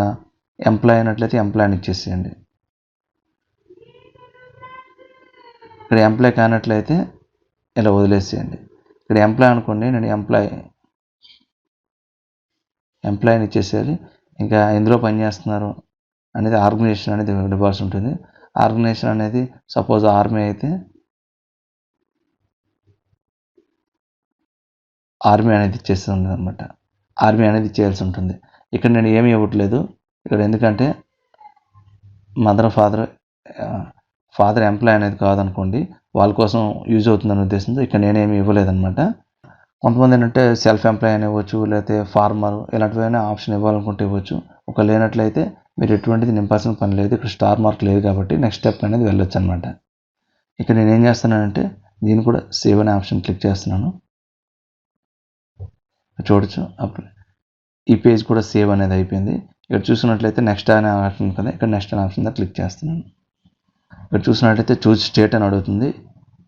ఎంప్లాయ్ అయినట్లయితే ఎంప్లాయ్ని ఇచ్చేసేయండి. ఇక్కడ ఎంప్లాయ్ కానట్లయితే ఇలా వదిలేసేయండి. ఇక్కడ ఎంప్లాయ్ అనుకోండి నేను ఎంప్లాయ్ ఎంప్లాయ్ని ఇచ్చేసేయాలి. ఇంకా ఎందులో పని చేస్తున్నారు అనేది ఆర్గనైజేషన్ అనేది ఇవ్వాల్సి ఉంటుంది. ఆర్గనైజేషన్ అనేది సపోజ్ ఆర్మీ అయితే ఆర్మీ అనేది ఇచ్చేస్తుంది అనమాట ఆర్మీ అనేది ఇచ్చేయాల్సి ఉంటుంది. ఇక్కడ నేను ఏమీ ఇవ్వట్లేదు. ఇక్కడ ఎందుకంటే మదర్ ఫాదర్ ఫాదర్ ఎంప్లాయ్ అనేది కాదనుకోండి వాళ్ళ కోసం యూజ్ అవుతుందనే ఉద్దేశంతో ఇక్కడ నేనేమి ఇవ్వలేదన్నమాట. కొంతమంది ఏంటంటే సెల్ఫ్ ఎంప్లాయ్ అని ఇవ్వచ్చు లేకపోతే ఫార్మర్ ఇలాంటివైనా ఆప్షన్ ఇవ్వాలనుకుంటే ఇవ్వచ్చు. ఒక లేనట్లయితే మీరు ఎటువంటిది నింపాల్సిన పని లేదు ఇక్కడ స్టార్ మార్క్ లేదు కాబట్టి నెక్స్ట్ స్టెప్ అనేది వెళ్ళొచ్చు అనమాట ఇక్కడ నేను ఏం చేస్తున్నానంటే దీన్ని కూడా సేవ్ అనే ఆప్షన్ క్లిక్ చేస్తున్నాను. చూడొచ్చు అప్పుడు ఈ పేజ్ కూడా సేవ్ అనేది అయిపోయింది. ఇక్కడ చూసినట్లయితే నెక్స్ట్ అనే ఆప్షన్ కదా ఇక్కడ నెక్స్ట్ అనే ఆప్షన్ క్లిక్ చేస్తున్నాను. ఇక్కడ చూసినట్లయితే చూస్ స్టేట్ అని అడుగుతుంది.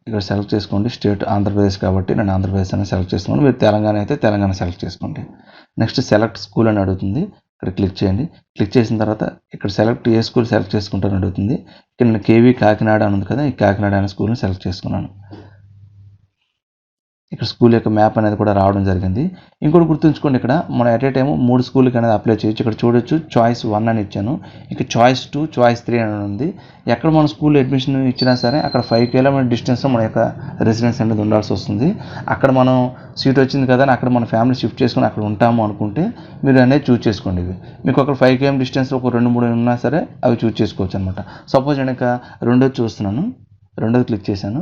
ఇక్కడ సెలెక్ట్ చేసుకోండి స్టేట్ ఆంధ్రప్రదేశ్ కాబట్టి నేను ఆంధ్రప్రదేశ్ అని సెలెక్ట్ చేసుకున్నాను మీరు తెలంగాణ అయితే తెలంగాణ సెలెక్ట్ చేసుకోండి. నెక్స్ట్ సెలెక్ట్ స్కూల్ అని అడుగుతుంది. ఇక్కడ క్లిక్ చేయండి. క్లిక్ చేసిన తర్వాత ఇక్కడ సెలెక్ట్ ఏ స్కూల్ సెలెక్ట్ చేసుకుంటాను అడుగుతుంది. ఇక్కడ నేను కేవీ కాకినాడ అని ఉంది కదా ఈ కాకినాడ అనే స్కూల్ని సెలెక్ట్ చేసుకున్నాను. ఇక్కడ స్కూల్ యొక్క మ్యాప్ అనేది కూడా రావడం జరిగింది. ఇంకోటి గుర్తుంచుకోండి ఇక్కడ మనం ఎట్ ఏ టైం మూడు స్కూల్కి అనేది అప్లై చేయొచ్చు. ఇక్కడ చూడొచ్చు చాయిస్ వన్ అని ఇచ్చాను. ఇక చాయిస్ టూ చాయిస్ త్రీ అని ఉంది. ఎక్కడ మన స్కూల్ అడ్మిషన్ ఇచ్చినా సరే అక్కడ ఫైవ్ కిలోమీటర్ డిస్టెన్స్లో మన యొక్క రెసిడెన్స్ అనేది ఉండాల్సి వస్తుంది. అక్కడ మనం సీట్ వచ్చింది కదా అక్కడ మన ఫ్యామిలీ షిఫ్ట్ చేసుకుని అక్కడ ఉంటాము అనుకుంటే మీరు అనేది చూస్ చేసుకోండి ఇవి. మీకు ఒక ఫైవ్ కేఎం డిస్టెన్స్లో ఒక రెండు మూడు ఉన్నా సరే అవి చూస్ చేసుకోవచ్చు అనమాట సపోజ్ నేను ఇక రెండోది చూస్తున్నాను. రెండోది క్లిక్ చేశాను.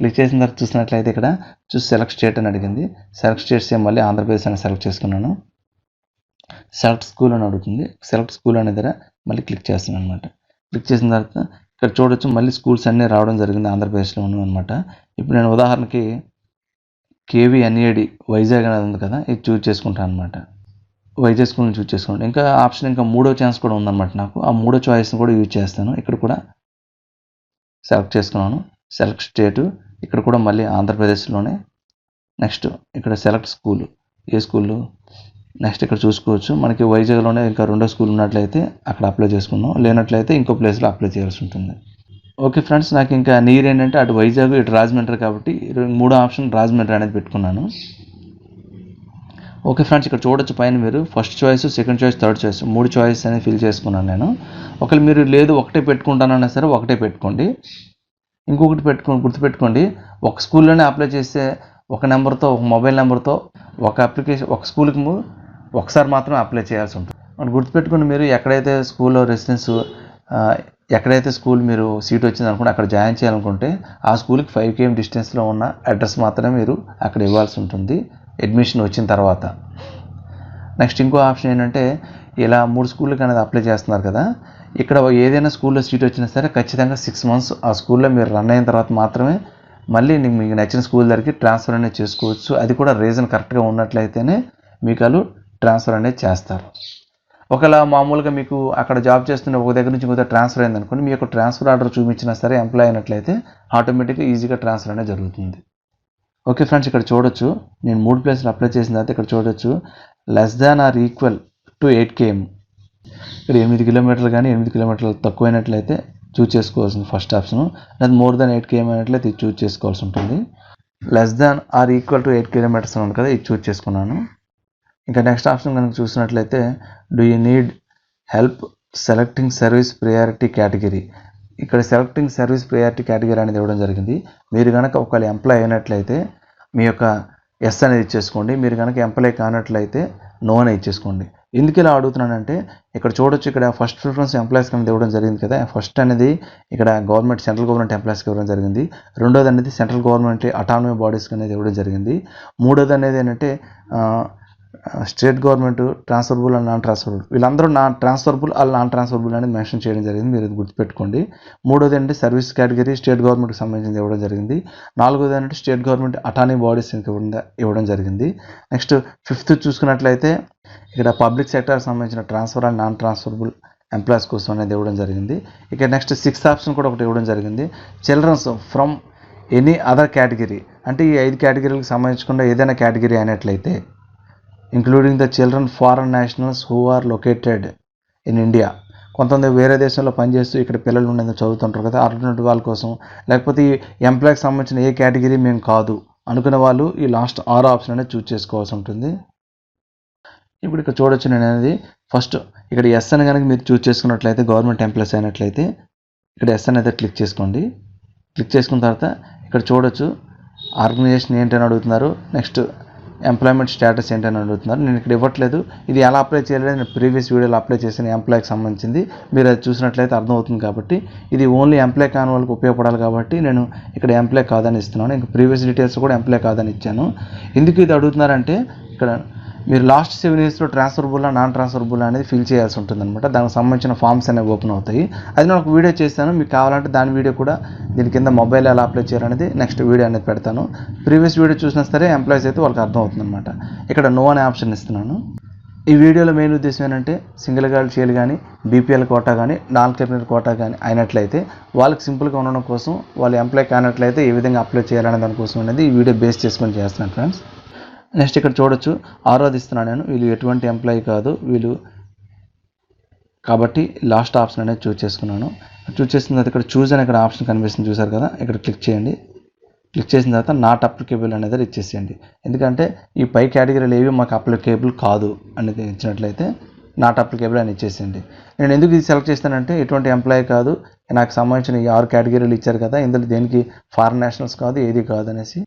క్లిక్ చేసిన తర్వాత చూసినట్లయితే ఇక్కడ చూసి సెలెక్ట్ స్టేట్ అని అడిగింది. సెలెక్ట్ స్టేట్స్ ఏం మళ్ళీ ఆంధ్రప్రదేశ్ అని సెలెక్ట్ చేసుకున్నాను. సెలెక్ట్ స్కూల్ అని అడుగుతుంది. సెలెక్ట్ స్కూల్ అనే దగ్గర మళ్ళీ క్లిక్ చేస్తున్నాను అనమాట క్లిక్ చేసిన తర్వాత ఇక్కడ చూడొచ్చు మళ్ళీ స్కూల్స్ అన్నీ రావడం జరిగింది ఆంధ్రప్రదేశ్లో ఉన్నాం అనమాట ఇప్పుడు నేను ఉదాహరణకి కేవీఎన్ఏడి వైజాగ్ అనేది ఉంది కదా ఇది చూజ్ చేసుకుంటాను అనమాట వైజాగ్ స్కూల్ని చూజ్ చేసుకోండి ఇంకా ఆప్షన్ ఇంకా మూడో ఛాన్స్ కూడా ఉందన్నమాట నాకు. ఆ మూడో చాయిస్ని కూడా యూజ్ చేస్తాను. ఇక్కడ కూడా సెలెక్ట్ చేసుకున్నాను. Select state. ఇక్కడ కూడా మళ్ళీ ఆంధ్రప్రదేశ్లోనే నెక్స్ట్ ఇక్కడ సెలెక్ట్ స్కూల్. ఏ స్కూల్? నెక్స్ట్ ఇక్కడ చూసుకోవచ్చు. మనకి వైజాగ్లోనే ఇంకా రెండో స్కూల్ ఉన్నట్లయితే అక్కడ అప్లై చేసుకున్నాం లేనట్లయితే ఇంకో ప్లేస్లో అప్లై చేయాల్సి ఉంటుంది. ఓకే ఫ్రెండ్స్ నాకు ఇంకా నీరు ఏంటంటే అటు వైజాగ్ ఇటు రాజమండ్రి కాబట్టి మూడో ఆప్షన్ రాజమండ్రి అనేది పెట్టుకున్నాను. ఓకే ఫ్రెండ్స్ ఇక్కడ చూడొచ్చు పైన మీరు. First choice second choice third choice మూడు చాయిస్ అనేది ఫిల్ చేసుకున్నాను నేను. ఒకవేళ మీరు లేదు ఒకటే పెట్టుకుంటానన్నా సరే ఒకటే పెట్టుకోండి. ఇంకొకటి పెట్టుకోండి గుర్తుపెట్టుకోండి. ఒక స్కూల్లోనే అప్లై చేస్తే ఒక నెంబర్తో ఒక మొబైల్ నెంబర్తో ఒక అప్లికేషన్ ఒక స్కూల్కి ఒకసారి మాత్రమే అప్లై చేయాల్సి ఉంటుంది. మరి గుర్తుపెట్టుకుని మీరు ఎక్కడైతే స్కూల్లో రెసిడెన్స్ ఎక్కడైతే స్కూల్ మీరు సీట్ వచ్చింది అనుకుంటే అక్కడ జాయిన్ చేయాలనుకుంటే ఆ స్కూల్కి ఫైవ్ కేఎం డిస్టెన్స్లో ఉన్న అడ్రస్ మాత్రమే మీరు అక్కడ ఇవ్వాల్సి ఉంటుంది. అడ్మిషన్ వచ్చిన తర్వాత. నెక్స్ట్ ఇంకో ఆప్షన్ ఏంటంటే ఇలా మూడు స్కూళ్ళకి అనేది అప్లై చేస్తున్నారు కదా ఇక్కడ ఏదైనా స్కూల్లో సీట్ వచ్చినా సరే ఖచ్చితంగా సిక్స్ మంత్స్ ఆ స్కూల్లో మీరు రన్ అయిన తర్వాత మాత్రమే మళ్ళీ మీకు నచ్చిన స్కూల్ దగ్గరికి ట్రాన్స్ఫర్ అనేది చేసుకోవచ్చు. అది కూడా రీజన్ కరెక్ట్గా ఉన్నట్లయితేనే మీకు వాళ్ళు ట్రాన్స్ఫర్ అనేది చేస్తారు. ఒకవేళ మామూలుగా మీకు అక్కడ జాబ్ చేస్తున్న ఒక దగ్గర నుంచి ఇంకొక ట్రాన్స్ఫర్ అయింది అనుకోండి మీ యొక్క ట్రాన్స్ఫర్ ఆర్డర్ చూపించినా సరే ఎంప్లాయ్ అయినట్లయితే ఆటోమేటిక్గా ఈజీగా ట్రాన్స్ఫర్ అనేది జరుగుతుంది. ఓకే ఫ్రెండ్స్ ఇక్కడ చూడొచ్చు. నేను మూడు ప్లేస్లు అప్లై చేసిన తర్వాత ఇక్కడ చూడొచ్చు. Less than or equal to eight KM ఇక్కడ ఎనిమిది కిలోమీటర్లు కానీ ఎనిమిది కిలోమీటర్లు తక్కువైనట్లయితే చూజ్ చేసుకోవాల్సింది ఫస్ట్ ఆప్షన్ లేదా మోర్ దాన్ ఎయిట్ కేఎం అయినట్లయితే ఇది చూజ్ చేసుకోవాల్సి ఉంటుంది. Less than or equal to eight kilometres ఉంది కదా ఇది చూజ్ చేసుకున్నాను. ఇంకా నెక్స్ట్ ఆప్షన్ కనుక చూసినట్లయితే do you need help selecting service priority category ఇక్కడ సెలెక్టింగ్ సర్వీస్ ప్రయారిటీ కేటగిరీ అనేది ఇవ్వడం జరిగింది. మీరు కనుక ఒకవేళ ఎంప్లాయ్ అయినట్లయితే మీ యొక్క ఎస్ అనేది ఇచ్చేసుకోండి. మీరు కనుక ఎంప్లాయ్ కానట్లయితే నో అని ఇచ్చేసుకోండి. ఎందుకు ఇలా అడుగుతున్నానంటే ఇక్కడ చూడొచ్చు ఇక్కడ ఫస్ట్ ప్రిఫరెన్స్ ఎంప్లాయీస్ కింద ఇవ్వడం జరిగింది కదా. ఫస్ట్ అనేది ఇక్కడ గవర్నమెంట్ సెంట్రల్ గవర్నమెంట్ ఎంప్లాయీస్కి ఇవ్వడం జరిగింది. రెండోది అనేది సెంట్రల్ గవర్నమెంట్ అటానమీ బాడీస్కి అనేది ఇవ్వడం జరిగింది. మూడోది అనేది ఏంటంటే state government transferable and non transferable వీళ్ళందరూ నాన్ ట్రాన్స్ఫర్బుల్ వాళ్ళు నాన్ ట్రాన్స్ఫర్బుల్ అనేది మెన్షన్ చేయడం జరిగింది. మీరు ఇది గుర్తుపెట్టుకోండి. మూడోది అంటే సర్వీస్ కేటగిరీ స్టేట్ గవర్నమెంట్కి సంబంధించి ఇవ్వడం జరిగింది. నాలుగోది అంటే స్టేట్ గవర్నమెంట్ అటానీ బాడీస్ ఇవ్వడం ఇవ్వడం జరిగింది. నెక్స్ట్ ఫిఫ్త్ చూసుకున్నట్లయితే ఇక్కడ పబ్లిక్ సెక్టర్కి సంబంధించిన transfer and non transferable employees కోసం అనేది ఇవ్వడం జరిగింది. ఇక నెక్స్ట్ సిక్స్త్ ఆప్షన్ కూడా ఒకటి ఇవ్వడం జరిగింది. Childrens from any other category అంటే ఈ ఐదు కేటగిరీలకు సంబంధించకుండా ఏదైనా కేటగిరీ అయినట్లయితే including the children foreign nationals who are located in India కొంతమంది వేరే దేశంలో పనిచేస్తూ ఇక్కడ పిల్లలు ఉండేది చదువుతుంటారు కదా అటువంటి వాళ్ళ కోసం. లేకపోతే ఈ ఎంప్లాయ్కి సంబంధించిన ఏ కేటగిరీ మేము కాదు అనుకునే వాళ్ళు ఈ లాస్ట్ ఆరు ఆప్షన్ అనేది చూస్ చేసుకోవాల్సి ఉంటుంది. ఇప్పుడు ఇక్కడ చూడొచ్చు నేను అనేది. ఫస్ట్ ఇక్కడ ఎస్ అని కనుక మీరు చూస్ చేసుకున్నట్లయితే గవర్నమెంట్ ఎంప్లాయీస్ అయినట్లయితే ఇక్కడ ఎస్ అనేది క్లిక్ చేసుకోండి. క్లిక్ చేసుకున్న తర్వాత ఇక్కడ చూడొచ్చు ఆర్గనైజేషన్ ఏంటని అడుగుతున్నారు. నెక్స్ట్ ఎంప్లాయ్మెంట్ స్టేటస్ ఏంటని అడుగుతున్నారు. నేను ఇక్కడ ఇవ్వట్లేదు. ఇది ఎలా అప్లై చేయలేదు? నేను ప్రీవియస్ వీడియోలో అప్లై చేసిన ఎంప్లాయ్కి సంబంధించింది. మీరు అది చూసినట్లయితే అర్థమవుతుంది కాబట్టి ఇది ఓన్లీ ఎంప్లాయ్ కాని వాళ్ళకి ఉపయోగపడాలి కాబట్టి నేను ఇక్కడ ఎంప్లాయ్ కాదని ఇస్తున్నాను. ఇంకా ప్రీవియస్ డీటెయిల్స్ కూడా ఎంప్లాయ్ కాదని ఇచ్చాను. ఎందుకు ఇది అడుగుతున్నారంటే ఇక్కడ మీరు లాస్ట్ సెవెన్ ఇయర్స్లో ట్రాన్స్ఫర్బుల్ నాన్ ట్రాన్స్ఫర్బుల్ అనేది ఫిల్ చేయాల్సి ఉంటుంది అనమాట దానికి సంబంధించిన ఫామ్స్ అనేవి ఓపెన్ అవుతాయి. అది నేను ఒక వీడియో చేస్తాను మీకు కావాలంటే దాని వీడియో కూడా దీని కింద మొబైల్ ఎలా అప్లై చేయాలనేది నెక్స్ట్ వీడియో అనేది పెడతాను. ప్రీవియస్ వీడియో చూసినా సరే ఎంప్లాయీస్ అయితే వాళ్ళకి అర్థం అవుతుంది అనమాట ఇక్కడ నో అనే ఆప్షన్ ఇస్తున్నాను. ఈ వీడియోలో మెయిన్ ఉద్దేశం ఏంటంటే సింగిల్ గార్డ్ చేయాలి కానీ బీపీఎల్ కోటా కానీ నాన్ క్రిమినల్ కోటా కానీ అయినట్లయితే వాళ్ళకి సింపుల్గా ఉండడం కోసం వాళ్ళు ఎంప్లాయ్ కానట్లయితే ఏ విధంగా అప్లై చేయాలనే దానికోసం అనేది ఈ వీడియో బేస్ చేసుకొని చేస్తున్నాను ఫ్రెండ్స్ నెక్స్ట్ ఇక్కడ చూడొచ్చు ఆరాధిస్తున్నాను నేను. వీళ్ళు ఎటువంటి ఎంప్లాయీ కాదు. వీళ్ళు కాబట్టి లాస్ట్ ఆప్షన్ అనేది చూస్ చేసుకున్నాను. చూస్ చేసిన తర్వాత ఇక్కడ చూజ్ అని ఇక్కడ ఆప్షన్ కనిపిస్తుంది చూసారు కదా? ఇక్కడ క్లిక్ చేయండి. క్లిక్ చేసిన తర్వాత నాట్ అప్లికేబుల్ అనేది ఇచ్చేసేయండి. ఎందుకంటే ఈ పై కేటగిరీలు ఏవి మాకు అప్లికేబుల్ కాదు అనేది ఇచ్చినట్లయితే నాట్ అప్లికేబుల్ అని ఇచ్చేసేయండి. నేను ఎందుకు ఇది సెలెక్ట్ చేస్తానంటే ఎటువంటి ఎంప్లాయీ కాదు. నాకు సంబంధించిన ఈ ఆరు కేటగిరీలు ఇచ్చారు కదా ఇందులో దేనికి? ఫారెన్ నేషనల్స్ కాదు ఏది కాదు అనేసి.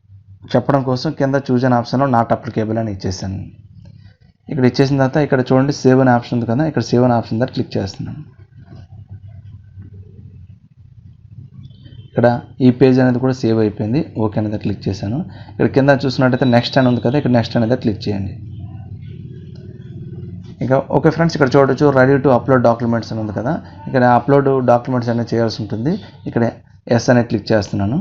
చెప్పడం కోసం కింద చూస్ అనే ఆప్షన్లో నాట్ అప్లికేబుల్ అని ఇచ్చేసాను. ఇక్కడ ఇచ్చేసిన తర్వాత ఇక్కడ చూడండి సేవ్ అనే ఆప్షన్ ఉంది కదా ఇక్కడ సేవ్ అనే ఆప్షన్ దగ్గర క్లిక్ చేస్తున్నాను. ఇక్కడ ఈ పేజ్ అనేది కూడా సేవ్ అయిపోయింది ఓకే అనేది క్లిక్ చేశాను. ఇక్కడ కింద చూసినట్టయితే నెక్స్ట్ అని ఉంది కదా ఇక్కడ నెక్స్ట్ అనేది క్లిక్ చేయండి. ఇంకా ఓకే ఫ్రెండ్స్ ఇక్కడ చూడొచ్చు రెడీ టు అప్లోడ్ డాక్యుమెంట్స్ అని ఉంది కదా ఇక్కడ అప్లోడ్ డాక్యుమెంట్స్ అనేది చేయాల్సి ఉంటుంది. ఇక్కడ ఎస్ అనేది క్లిక్ చేస్తున్నాను.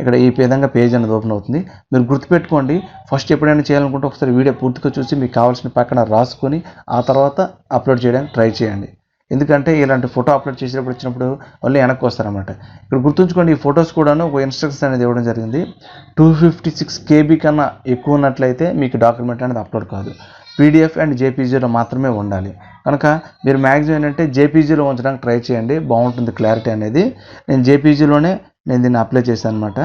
ఇక్కడ ఈ విధంగా పేజ్ అనేది ఓపెన్ అవుతుంది. మీరు గుర్తుపెట్టుకోండి ఫస్ట్ ఎప్పుడైనా చేయాలనుకుంటే ఒకసారి వీడియో పూర్తిగా చూసి మీకు కావాల్సిన పక్కన రాసుకొని ఆ తర్వాత అప్లోడ్ చేయడానికి ట్రై చేయండి. ఎందుకంటే ఇలాంటి ఫోటో అప్లోడ్ చేసేటప్పుడు వచ్చినప్పుడు వాళ్ళు వెనక్కి వస్తారన్నమాట. ఇక్కడ గుర్తుంచుకోండి ఈ ఫొటోస్ కూడాను ఒక ఇన్స్ట్రక్షన్ అనేది ఇవ్వడం జరిగింది. టూ ఫిఫ్టీ సిక్స్ కేబీ కన్నా ఎక్కువ ఉన్నట్లయితే మీకు డాక్యుమెంట్ అనేది అప్లోడ్ కాదు. పీడిఎఫ్ అండ్ జేపీజీలో మాత్రమే ఉండాలి. కనుక మీరు మ్యాక్సిమం ఏంటంటే జేపీజీలో ఉంచడానికి ట్రై చేయండి. బాగుంటుంది క్లారిటీ అనేది. నేను జేపీజీలోనే నేను దీన్ని అప్లై చేశాను అనమాట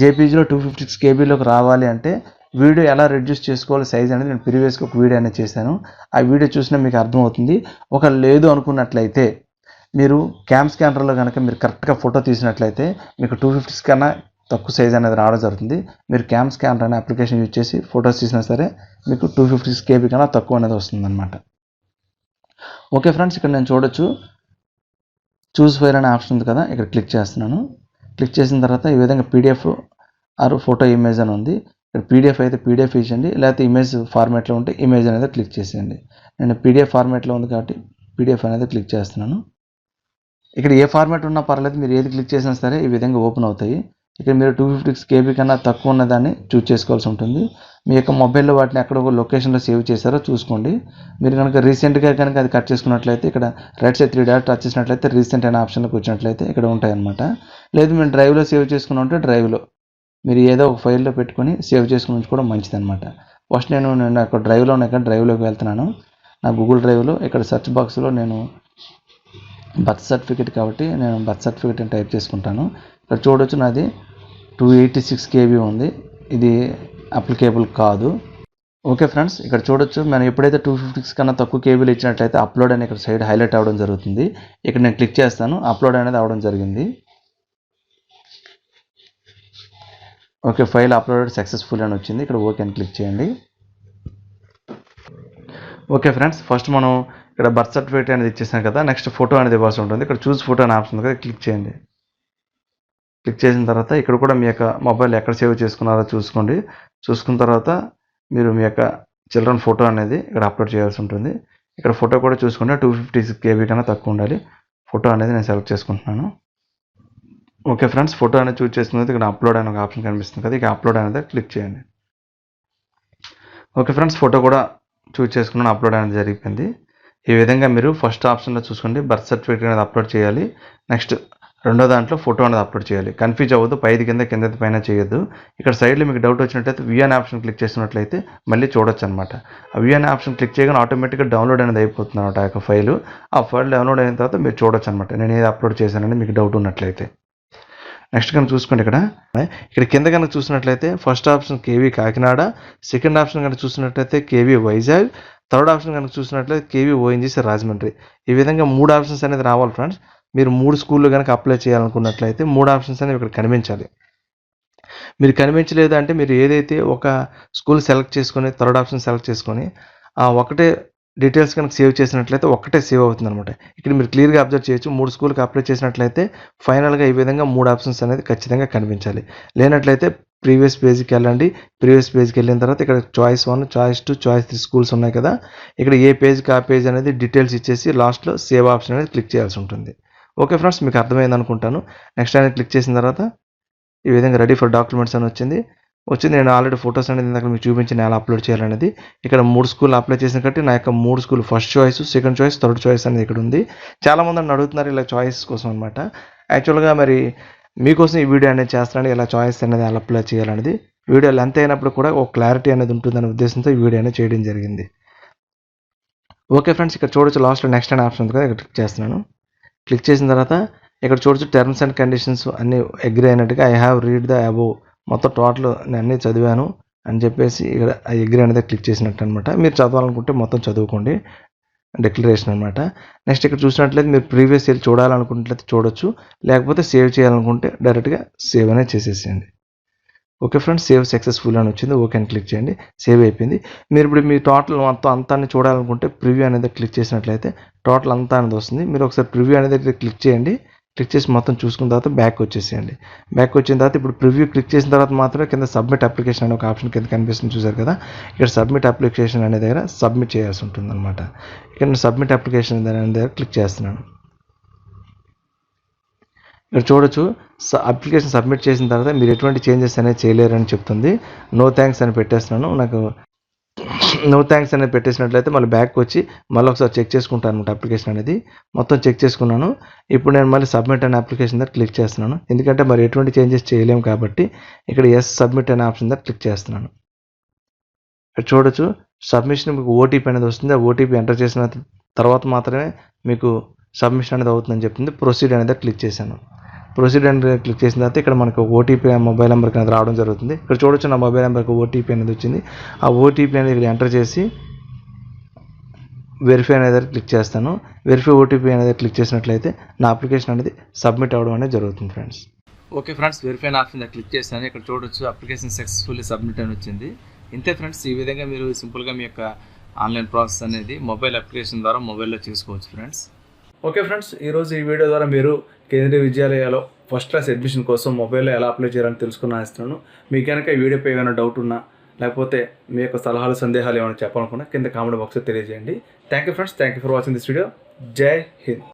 జేపీజీలో టూ ఫిఫ్టీ సిక్స్ కేబీలోకి రావాలి అంటే వీడియో ఎలా రెడ్యూస్ చేసుకోవాలి సైజ్ అనేది నేను ప్రీవియస్గా ఒక వీడియో అనేది చేశాను. ఆ వీడియో చూసినా మీకు అర్థమవుతుంది. ఒక లేదు అనుకున్నట్లయితే మీరు క్యామ్ స్కానర్లో కనుక మీరు కరెక్ట్గా ఫోటో తీసినట్లయితే మీకు టూ ఫిఫ్టీస్ కన్నా తక్కువ సైజ్ అనేది రావడం జరుగుతుంది. మీరు క్యామ్ స్కానర్ అనే అప్లికేషన్ యూజ్ చేసి ఫొటోస్ తీసినా సరే మీకు టూ ఫిఫ్టీ కేబీ కన్నా తక్కువ అనేది వస్తుందన్నమాట. ఓకే ఫ్రెండ్స్ ఇక్కడ నేను చూడొచ్చు. చూస్ ఫైర్ అనే ఆప్షన్ ఉంది కదా ఇక్కడ క్లిక్ చేస్తున్నాను. క్లిక్ చేసిన తర్వాత ఈ విధంగా పీడిఎఫ్ ఆర్ ఫోటో ఇమేజ్ అని ఉంది. ఇక్కడ పీడిఎఫ్ అయితే పీడిఎఫ్ ఇచ్చండి లేకపోతే ఇమేజ్ ఫార్మాట్లో ఉంటే ఇమేజ్ అనేది క్లిక్ చేసేయండి. నేను పీడిఎఫ్ ఫార్మాట్లో ఉంది కాబట్టి పీడిఎఫ్ అనేది క్లిక్ చేస్తున్నాను. ఇక్కడ ఏ ఫార్మాట్ ఉన్నా పర్లేదు మీరు ఏది క్లిక్ చేసినా సరే ఈ విధంగా ఓపెన్ అవుతాయి. ఇక్కడ మీరు టూ ఫిఫ్టీ కేబీ కన్నా తక్కువ ఉన్నదాన్ని చూస్ చేసుకోవాల్సి ఉంటుంది. మీ యొక్క మొబైల్లో వాటిని ఎక్కడ ఒక లొకేషన్లో సేవ్ చేశారో చూసుకోండి. మీరు కనుక రీసెంట్గా కనుక అది కట్ చేసుకున్నట్లయితే ఇక్కడ right side three dot touch చేసినట్లయితే రీసెంట్ అనే ఆప్షన్లోకి వచ్చినట్లయితే ఇక్కడ ఉంటాయన్నమాట. లేదు మీరు డ్రైవ్లో సేవ్ చేసుకుని ఉంటే డ్రైవ్లో మీరు ఏదో ఒక ఫైల్లో పెట్టుకొని సేవ్ చేసుకుని ఉంచుకోవడం మంచిదన్నమాట. ఫస్ట్ నేను నేను అక్కడ డ్రైవ్లో ఉన్న ఇక్కడ డ్రైవ్లోకి వెళ్తున్నాను. నా గూగుల్ డ్రైవ్లో ఇక్కడ సెర్చ్ బాక్స్లో నేను బర్త్ సర్టిఫికేట్ కాబట్టి నేను బర్త్ సర్టిఫికేట్ అని టైప్ చేసుకుంటాను. ఇక్కడ చూడొచ్చు నాది. టూ ఎయిటీ సిక్స్ కేబీ ఉంది. ఇది అప్లికేబుల్ కాదు. ఓకే ఫ్రెండ్స్ ఇక్కడ చూడొచ్చు. మనం ఎప్పుడైతే టూ ఫిఫ్టీ కన్నా తక్కువ కేబీలు ఇచ్చినట్లయితే అప్లోడ్ అని ఇక్కడ సైడ్ హైలైట్ అవ్వడం జరుగుతుంది. ఇక్కడ నేను క్లిక్ చేస్తాను. అప్లోడ్ అనేది అవ్వడం జరిగింది. ఓకే ఫైల్ అప్లోడెడ్ సక్సెస్ఫుల్ అని వచ్చింది. ఇక్కడ ఓకే అని క్లిక్ చేయండి. ఓకే ఫ్రెండ్స్ ఫస్ట్ మనం ఇక్కడ బర్త్ సర్టిఫికేట్ అనేది ఇచ్చేసాం కదా. నెక్స్ట్ ఫోటో అనేది ఇవ్వాల్సి ఉంటుంది. ఇక్కడ చూస్ ఫోటో అనే ఆప్షన్ కదా. క్లిక్ చేయండి. క్లిక్ చేసిన తర్వాత ఇక్కడ కూడా మీ యొక్క మొబైల్ ఎక్కడ సేవ్ చేసుకున్నారో చూసుకోండి. చూసుకున్న తర్వాత మీరు మీ యొక్క చిల్డ్రన్ ఫోటో అనేది ఇక్కడ అప్లోడ్ చేయాల్సి ఉంటుంది. ఇక్కడ ఫోటో కూడా చూసుకుంటే టూ ఫిఫ్టీ సిక్స్ కేబీ కన్నా తక్కువ ఉండాలి. ఫోటో అనేది నేను సెలెక్ట్ చేసుకుంటున్నాను. ఓకే ఫ్రెండ్స్ ఫోటో అనేది చూస్ చేసుకున్న ఇక్కడ అప్లోడ్ అనే ఒక ఆప్షన్ కనిపిస్తుంది కదా ఇక అప్లోడ్ అనేది క్లిక్ చేయండి. ఓకే ఫ్రెండ్స్ ఫోటో కూడా చూస్ చేసుకున్నాను అప్లోడ్ అనేది జరిగిపోయింది. ఈ విధంగా మీరు ఫస్ట్ ఆప్షన్లో చూసుకోండి. బర్త్ సర్టిఫికేట్ అనేది అప్లోడ్ చేయాలి. నెక్స్ట్ రెండో దాంట్లో ఫోటో అనేది అప్లోడ్ చేయాలి. కన్ఫ్యూజ్ అవ్వద్దు పైది కింద కింద పైన చేయొద్దు. ఇక్కడ సైడ్లో మీకు డౌట్ వచ్చినట్లయితే విఎన్ ఆప్షన్ క్లిక్ చేసినట్లయితే మళ్ళీ చూడొచ్చు అనమాట ఆ విఎన్ ఆప్షన్ క్లిక్ చేయగానే ఆటోమేటిక్గా డౌన్లోడ్ అనేది అయిపోతుంది అనమాట ఆ యొక్క ఫైల్ ఆ ఫైల్ డౌన్లోడ్ అయిన తర్వాత మీరు చూడొచ్చు అనమాట నేను ఏది అప్లోడ్ చేశానని మీకు డౌట్ ఉన్నట్లయితే. నెక్స్ట్ కనుక చూసుకోండి ఇక్కడ. ఇక్కడ కింద కనుక చూసినట్లయితే first option KV Kakinada second option కనుక చూసినట్లయితే కేవీ వైజాగ్ థర్డ్ ఆప్షన్ కనుక చూసినట్లయితే కేవీ ఓఎన్జీసీ రాజమండ్రి. ఈ విధంగా మూడు ఆప్షన్స్ అనేది రావాలి ఫ్రెండ్స్ మీరు మూడు స్కూల్లో కనుక అప్లై చేయాలనుకున్నట్లయితే మూడు ఆప్షన్స్ అనేవి ఇక్కడ కనిపించాలి. మీరు కనిపించలేదు అంటే మీరు ఏదైతే ఒక స్కూల్ సెలెక్ట్ చేసుకొని థర్డ్ ఆప్షన్ సెలెక్ట్ చేసుకొని ఆ ఒకటే డీటెయిల్స్ కనుక సేవ్ చేసినట్లయితే ఒక్కటే సేవ్ అవుతుంది అనమాట ఇక్కడ మీరు క్లియర్గా అబ్జర్వ్ చేయొచ్చు మూడు స్కూల్కి అప్లై చేసినట్లయితే ఫైనల్గా ఈ విధంగా మూడు ఆప్షన్స్ అనేది ఖచ్చితంగా కనిపించాలి. లేనట్లయితే ప్రీవియస్ పేజ్కి వెళ్ళండి. ప్రీవియస్ పేజ్కి వెళ్ళిన తర్వాత ఇక్కడ choice one choice two choice three schools ఉన్నాయి కదా. ఇక్కడ ఏ పేజ్కి ఆ పేజ్ అనేది డీటెయిల్స్ ఇచ్చేసి లాస్ట్లో సేవ్ ఆప్షన్ అనేది క్లిక్ చేయాల్సి ఉంటుంది. ఓకే ఫ్రెండ్స్ మీకు అర్థమైంది అనుకుంటాను. నెక్స్ట్ అనేది క్లిక్ చేసిన తర్వాత ఈ విధంగా రెడీ ఫర్ డాక్యుమెంట్స్ అని వచ్చింది. వచ్చింది నేను ఆల్రెడీ ఫొటోస్ అనేది ఇందాక మీకు చూపించిన ఎలా అప్లోడ్ చేయాలనేది. ఇక్కడ మూడు స్కూల్ అప్లై చేసిన కాబట్టి నా యొక్క మూడు school first choice second choice third choice అనేది ఇక్కడ ఉంది. చాలా మంది నన్ను అడుగుతున్నారు ఇలా చాయిస్ కోసం అనమాట యాక్చువల్గా మరి మీకోసం ఈ వీడియో అనేది చేస్తానని ఇలా చాయిస్ అనేది ఎలా అప్లై చేయాలనేది. వీడియో లెంత్ అయినప్పుడు కూడా ఒక క్లారిటీ అనేది ఉంటుందనే ఉద్దేశంతో ఈ వీడియో అనేది చేయడం జరిగింది. ఓకే ఫ్రెండ్స్ ఇక్కడ చూడొచ్చు లాస్ట్లో నెక్స్ట్ అనే ఆప్షన్ ఉంది కదా ఇక్కడ క్లిక్ చేస్తున్నాను. క్లిక్ చేసిన తర్వాత ఇక్కడ చూడొచ్చు టర్మ్స్ అండ్ కండిషన్స్ అన్ని అగ్రి అయినట్టుగా I have read the above మొత్తం టోటల్ నేను అన్నీ చదివాను అని చెప్పేసి ఇక్కడ అగ్రి అనేది క్లిక్ చేసినట్టు అనమాట మీరు చదవాలనుకుంటే మొత్తం చదువుకోండి. డిక్లరేషన్ అనమాట నెక్స్ట్ ఇక్కడ చూసినట్లయితే మీరు ప్రీవియస్ ఇయర్ చూడాలనుకున్నట్లయితే చూడొచ్చు. లేకపోతే సేవ్ చేయాలనుకుంటే డైరెక్ట్గా సేవ్ అనేది చేసేసేయండి. ఓకే ఫ్రెండ్స్ సేవ్ సక్సెస్ఫుల్ అని వచ్చింది. ఓకే అని క్లిక్ చేయండి. సేవ్ అయిపోయింది. మీరు ఇప్పుడు మీ టోటల్ మొత్తం అంతా చూడాలనుకుంటే ప్రివ్యూ అనేది క్లిక్ చేసినట్లయితే టోటల్ అంతా అనేది వస్తుంది. మీరు ఒకసారి ప్రివ్యూ అనేది క్లిక్ చేయండి. క్లిక్ చేసి మొత్తం చూసుకున్న తర్వాత బ్యాక్ వచ్చేసేయండి. బ్యాక్ వచ్చిన తర్వాత ఇప్పుడు ప్రివ్యూ క్లిక్ చేసిన తర్వాత మాత్రమే కింద సబ్మిట్ అప్లికేషన్ అనే ఒక ఆప్షన్ కింద కనిపిస్తుంది చూసారు కదా? ఇక్కడ సబ్మిట్ అప్లికేషన్ అనే దగ్గర సబ్మిట్ చేయాల్సి ఉంటుంది అనమాట ఇక్కడ నేను సబ్మిట్ అప్లికేషన్ అనే దగ్గర క్లిక్ చేస్తున్నాను. మీరు చూడొచ్చు. అప్లికేషన్ సబ్మిట్ చేసిన తర్వాత మీరు ఎటువంటి చేంజెస్ అనేది చేయలేరని చెప్తుంది. నో థ్యాంక్స్ అని పెట్టేస్తున్నాను. నాకు నో థ్యాంక్స్ అనేది పెట్టేసినట్లయితే మళ్ళీ బ్యాక్ వచ్చి మళ్ళీ ఒకసారి చెక్ చేసుకుంటాను అనమాట అప్లికేషన్ అనేది. మొత్తం చెక్ చేసుకున్నాను. ఇప్పుడు నేను మళ్ళీ సబ్మిట్ అనే అప్లికేషన్ దగ్గర క్లిక్ చేస్తున్నాను. ఎందుకంటే మరి ఎటువంటి చేంజెస్ చేయలేము కాబట్టి ఇక్కడ ఎస్ సబ్మిట్ అనే ఆప్షన్ దగ్గర క్లిక్ చేస్తున్నాను. ఇక్కడ చూడొచ్చు. సబ్మిషన్ మీకు ఓటీపీ అనేది వస్తుంది. ఆ ఓటీపీ ఎంటర్ చేసిన తర్వాత మాత్రమే మీకు సబ్మిషన్ అనేది అవుతుందని చెప్తుంది. ప్రొసీడ్ అనేది క్లిక్ చేశాను. ప్రొసీడ్ అనేది క్లిక్ చేసిన తర్వాత ఇక్కడ మనకు ఓటీపీ మొబైల్ నెంబర్కి అనేది రావడం జరుగుతుంది. ఇక్కడ చూడొచ్చు నా మొబైల్ నెంబర్కి ఓటీపీ అనేది వచ్చింది. ఆ ఓటీపీ అనేది ఇక్కడ ఎంటర్ చేసి వెరిఫై అనేది క్లిక్ చేస్తాను. వెరిఫై ఓటీపీ అనేది క్లిక్ చేసినట్లయితే నా అప్లికేషన్ అనేది సబ్మిట్ అవ్వడం అనేది జరుగుతుంది friends. Okay friends verify option click చేస్తాను ఇక్కడ చూడొచ్చు అప్లికేషన్ సక్సెస్ఫుల్లీ సబ్మిట్ అని వచ్చింది. ఇంతే ఫ్రెండ్స్ ఈ విధంగా మీరు సింపుల్గా మీ యొక్క ఆన్లైన్ ప్రాసెస్ అనేది మొబైల్ అప్లికేషన్ ద్వారా మొబైల్లో చేసుకోవచ్చు ఫ్రెండ్స్. ఓకే ఫ్రెండ్స్ ఈరోజు ఈ వీడియో ద్వారా మీరు కేంద్రీయ విద్యాలయాలో ఫస్ట్ క్లాస్ అడ్మిషన్ కోసం మొబైల్లో ఎలా అప్లై చేయాలని తెలుసుకుని ఆశిస్తున్నాను. మీకు కనుక ఈ వీడియోపై ఏమైనా డౌట్ ఉన్నా లేకపోతే మీ యొక్క సలహాలు సందేహాలు ఏమైనా చెప్పాలనుకున్నా కింద కామెంట్ బాక్స్లో తెలియజేయండి. Thank you friends thank you for watching this video Jai Hind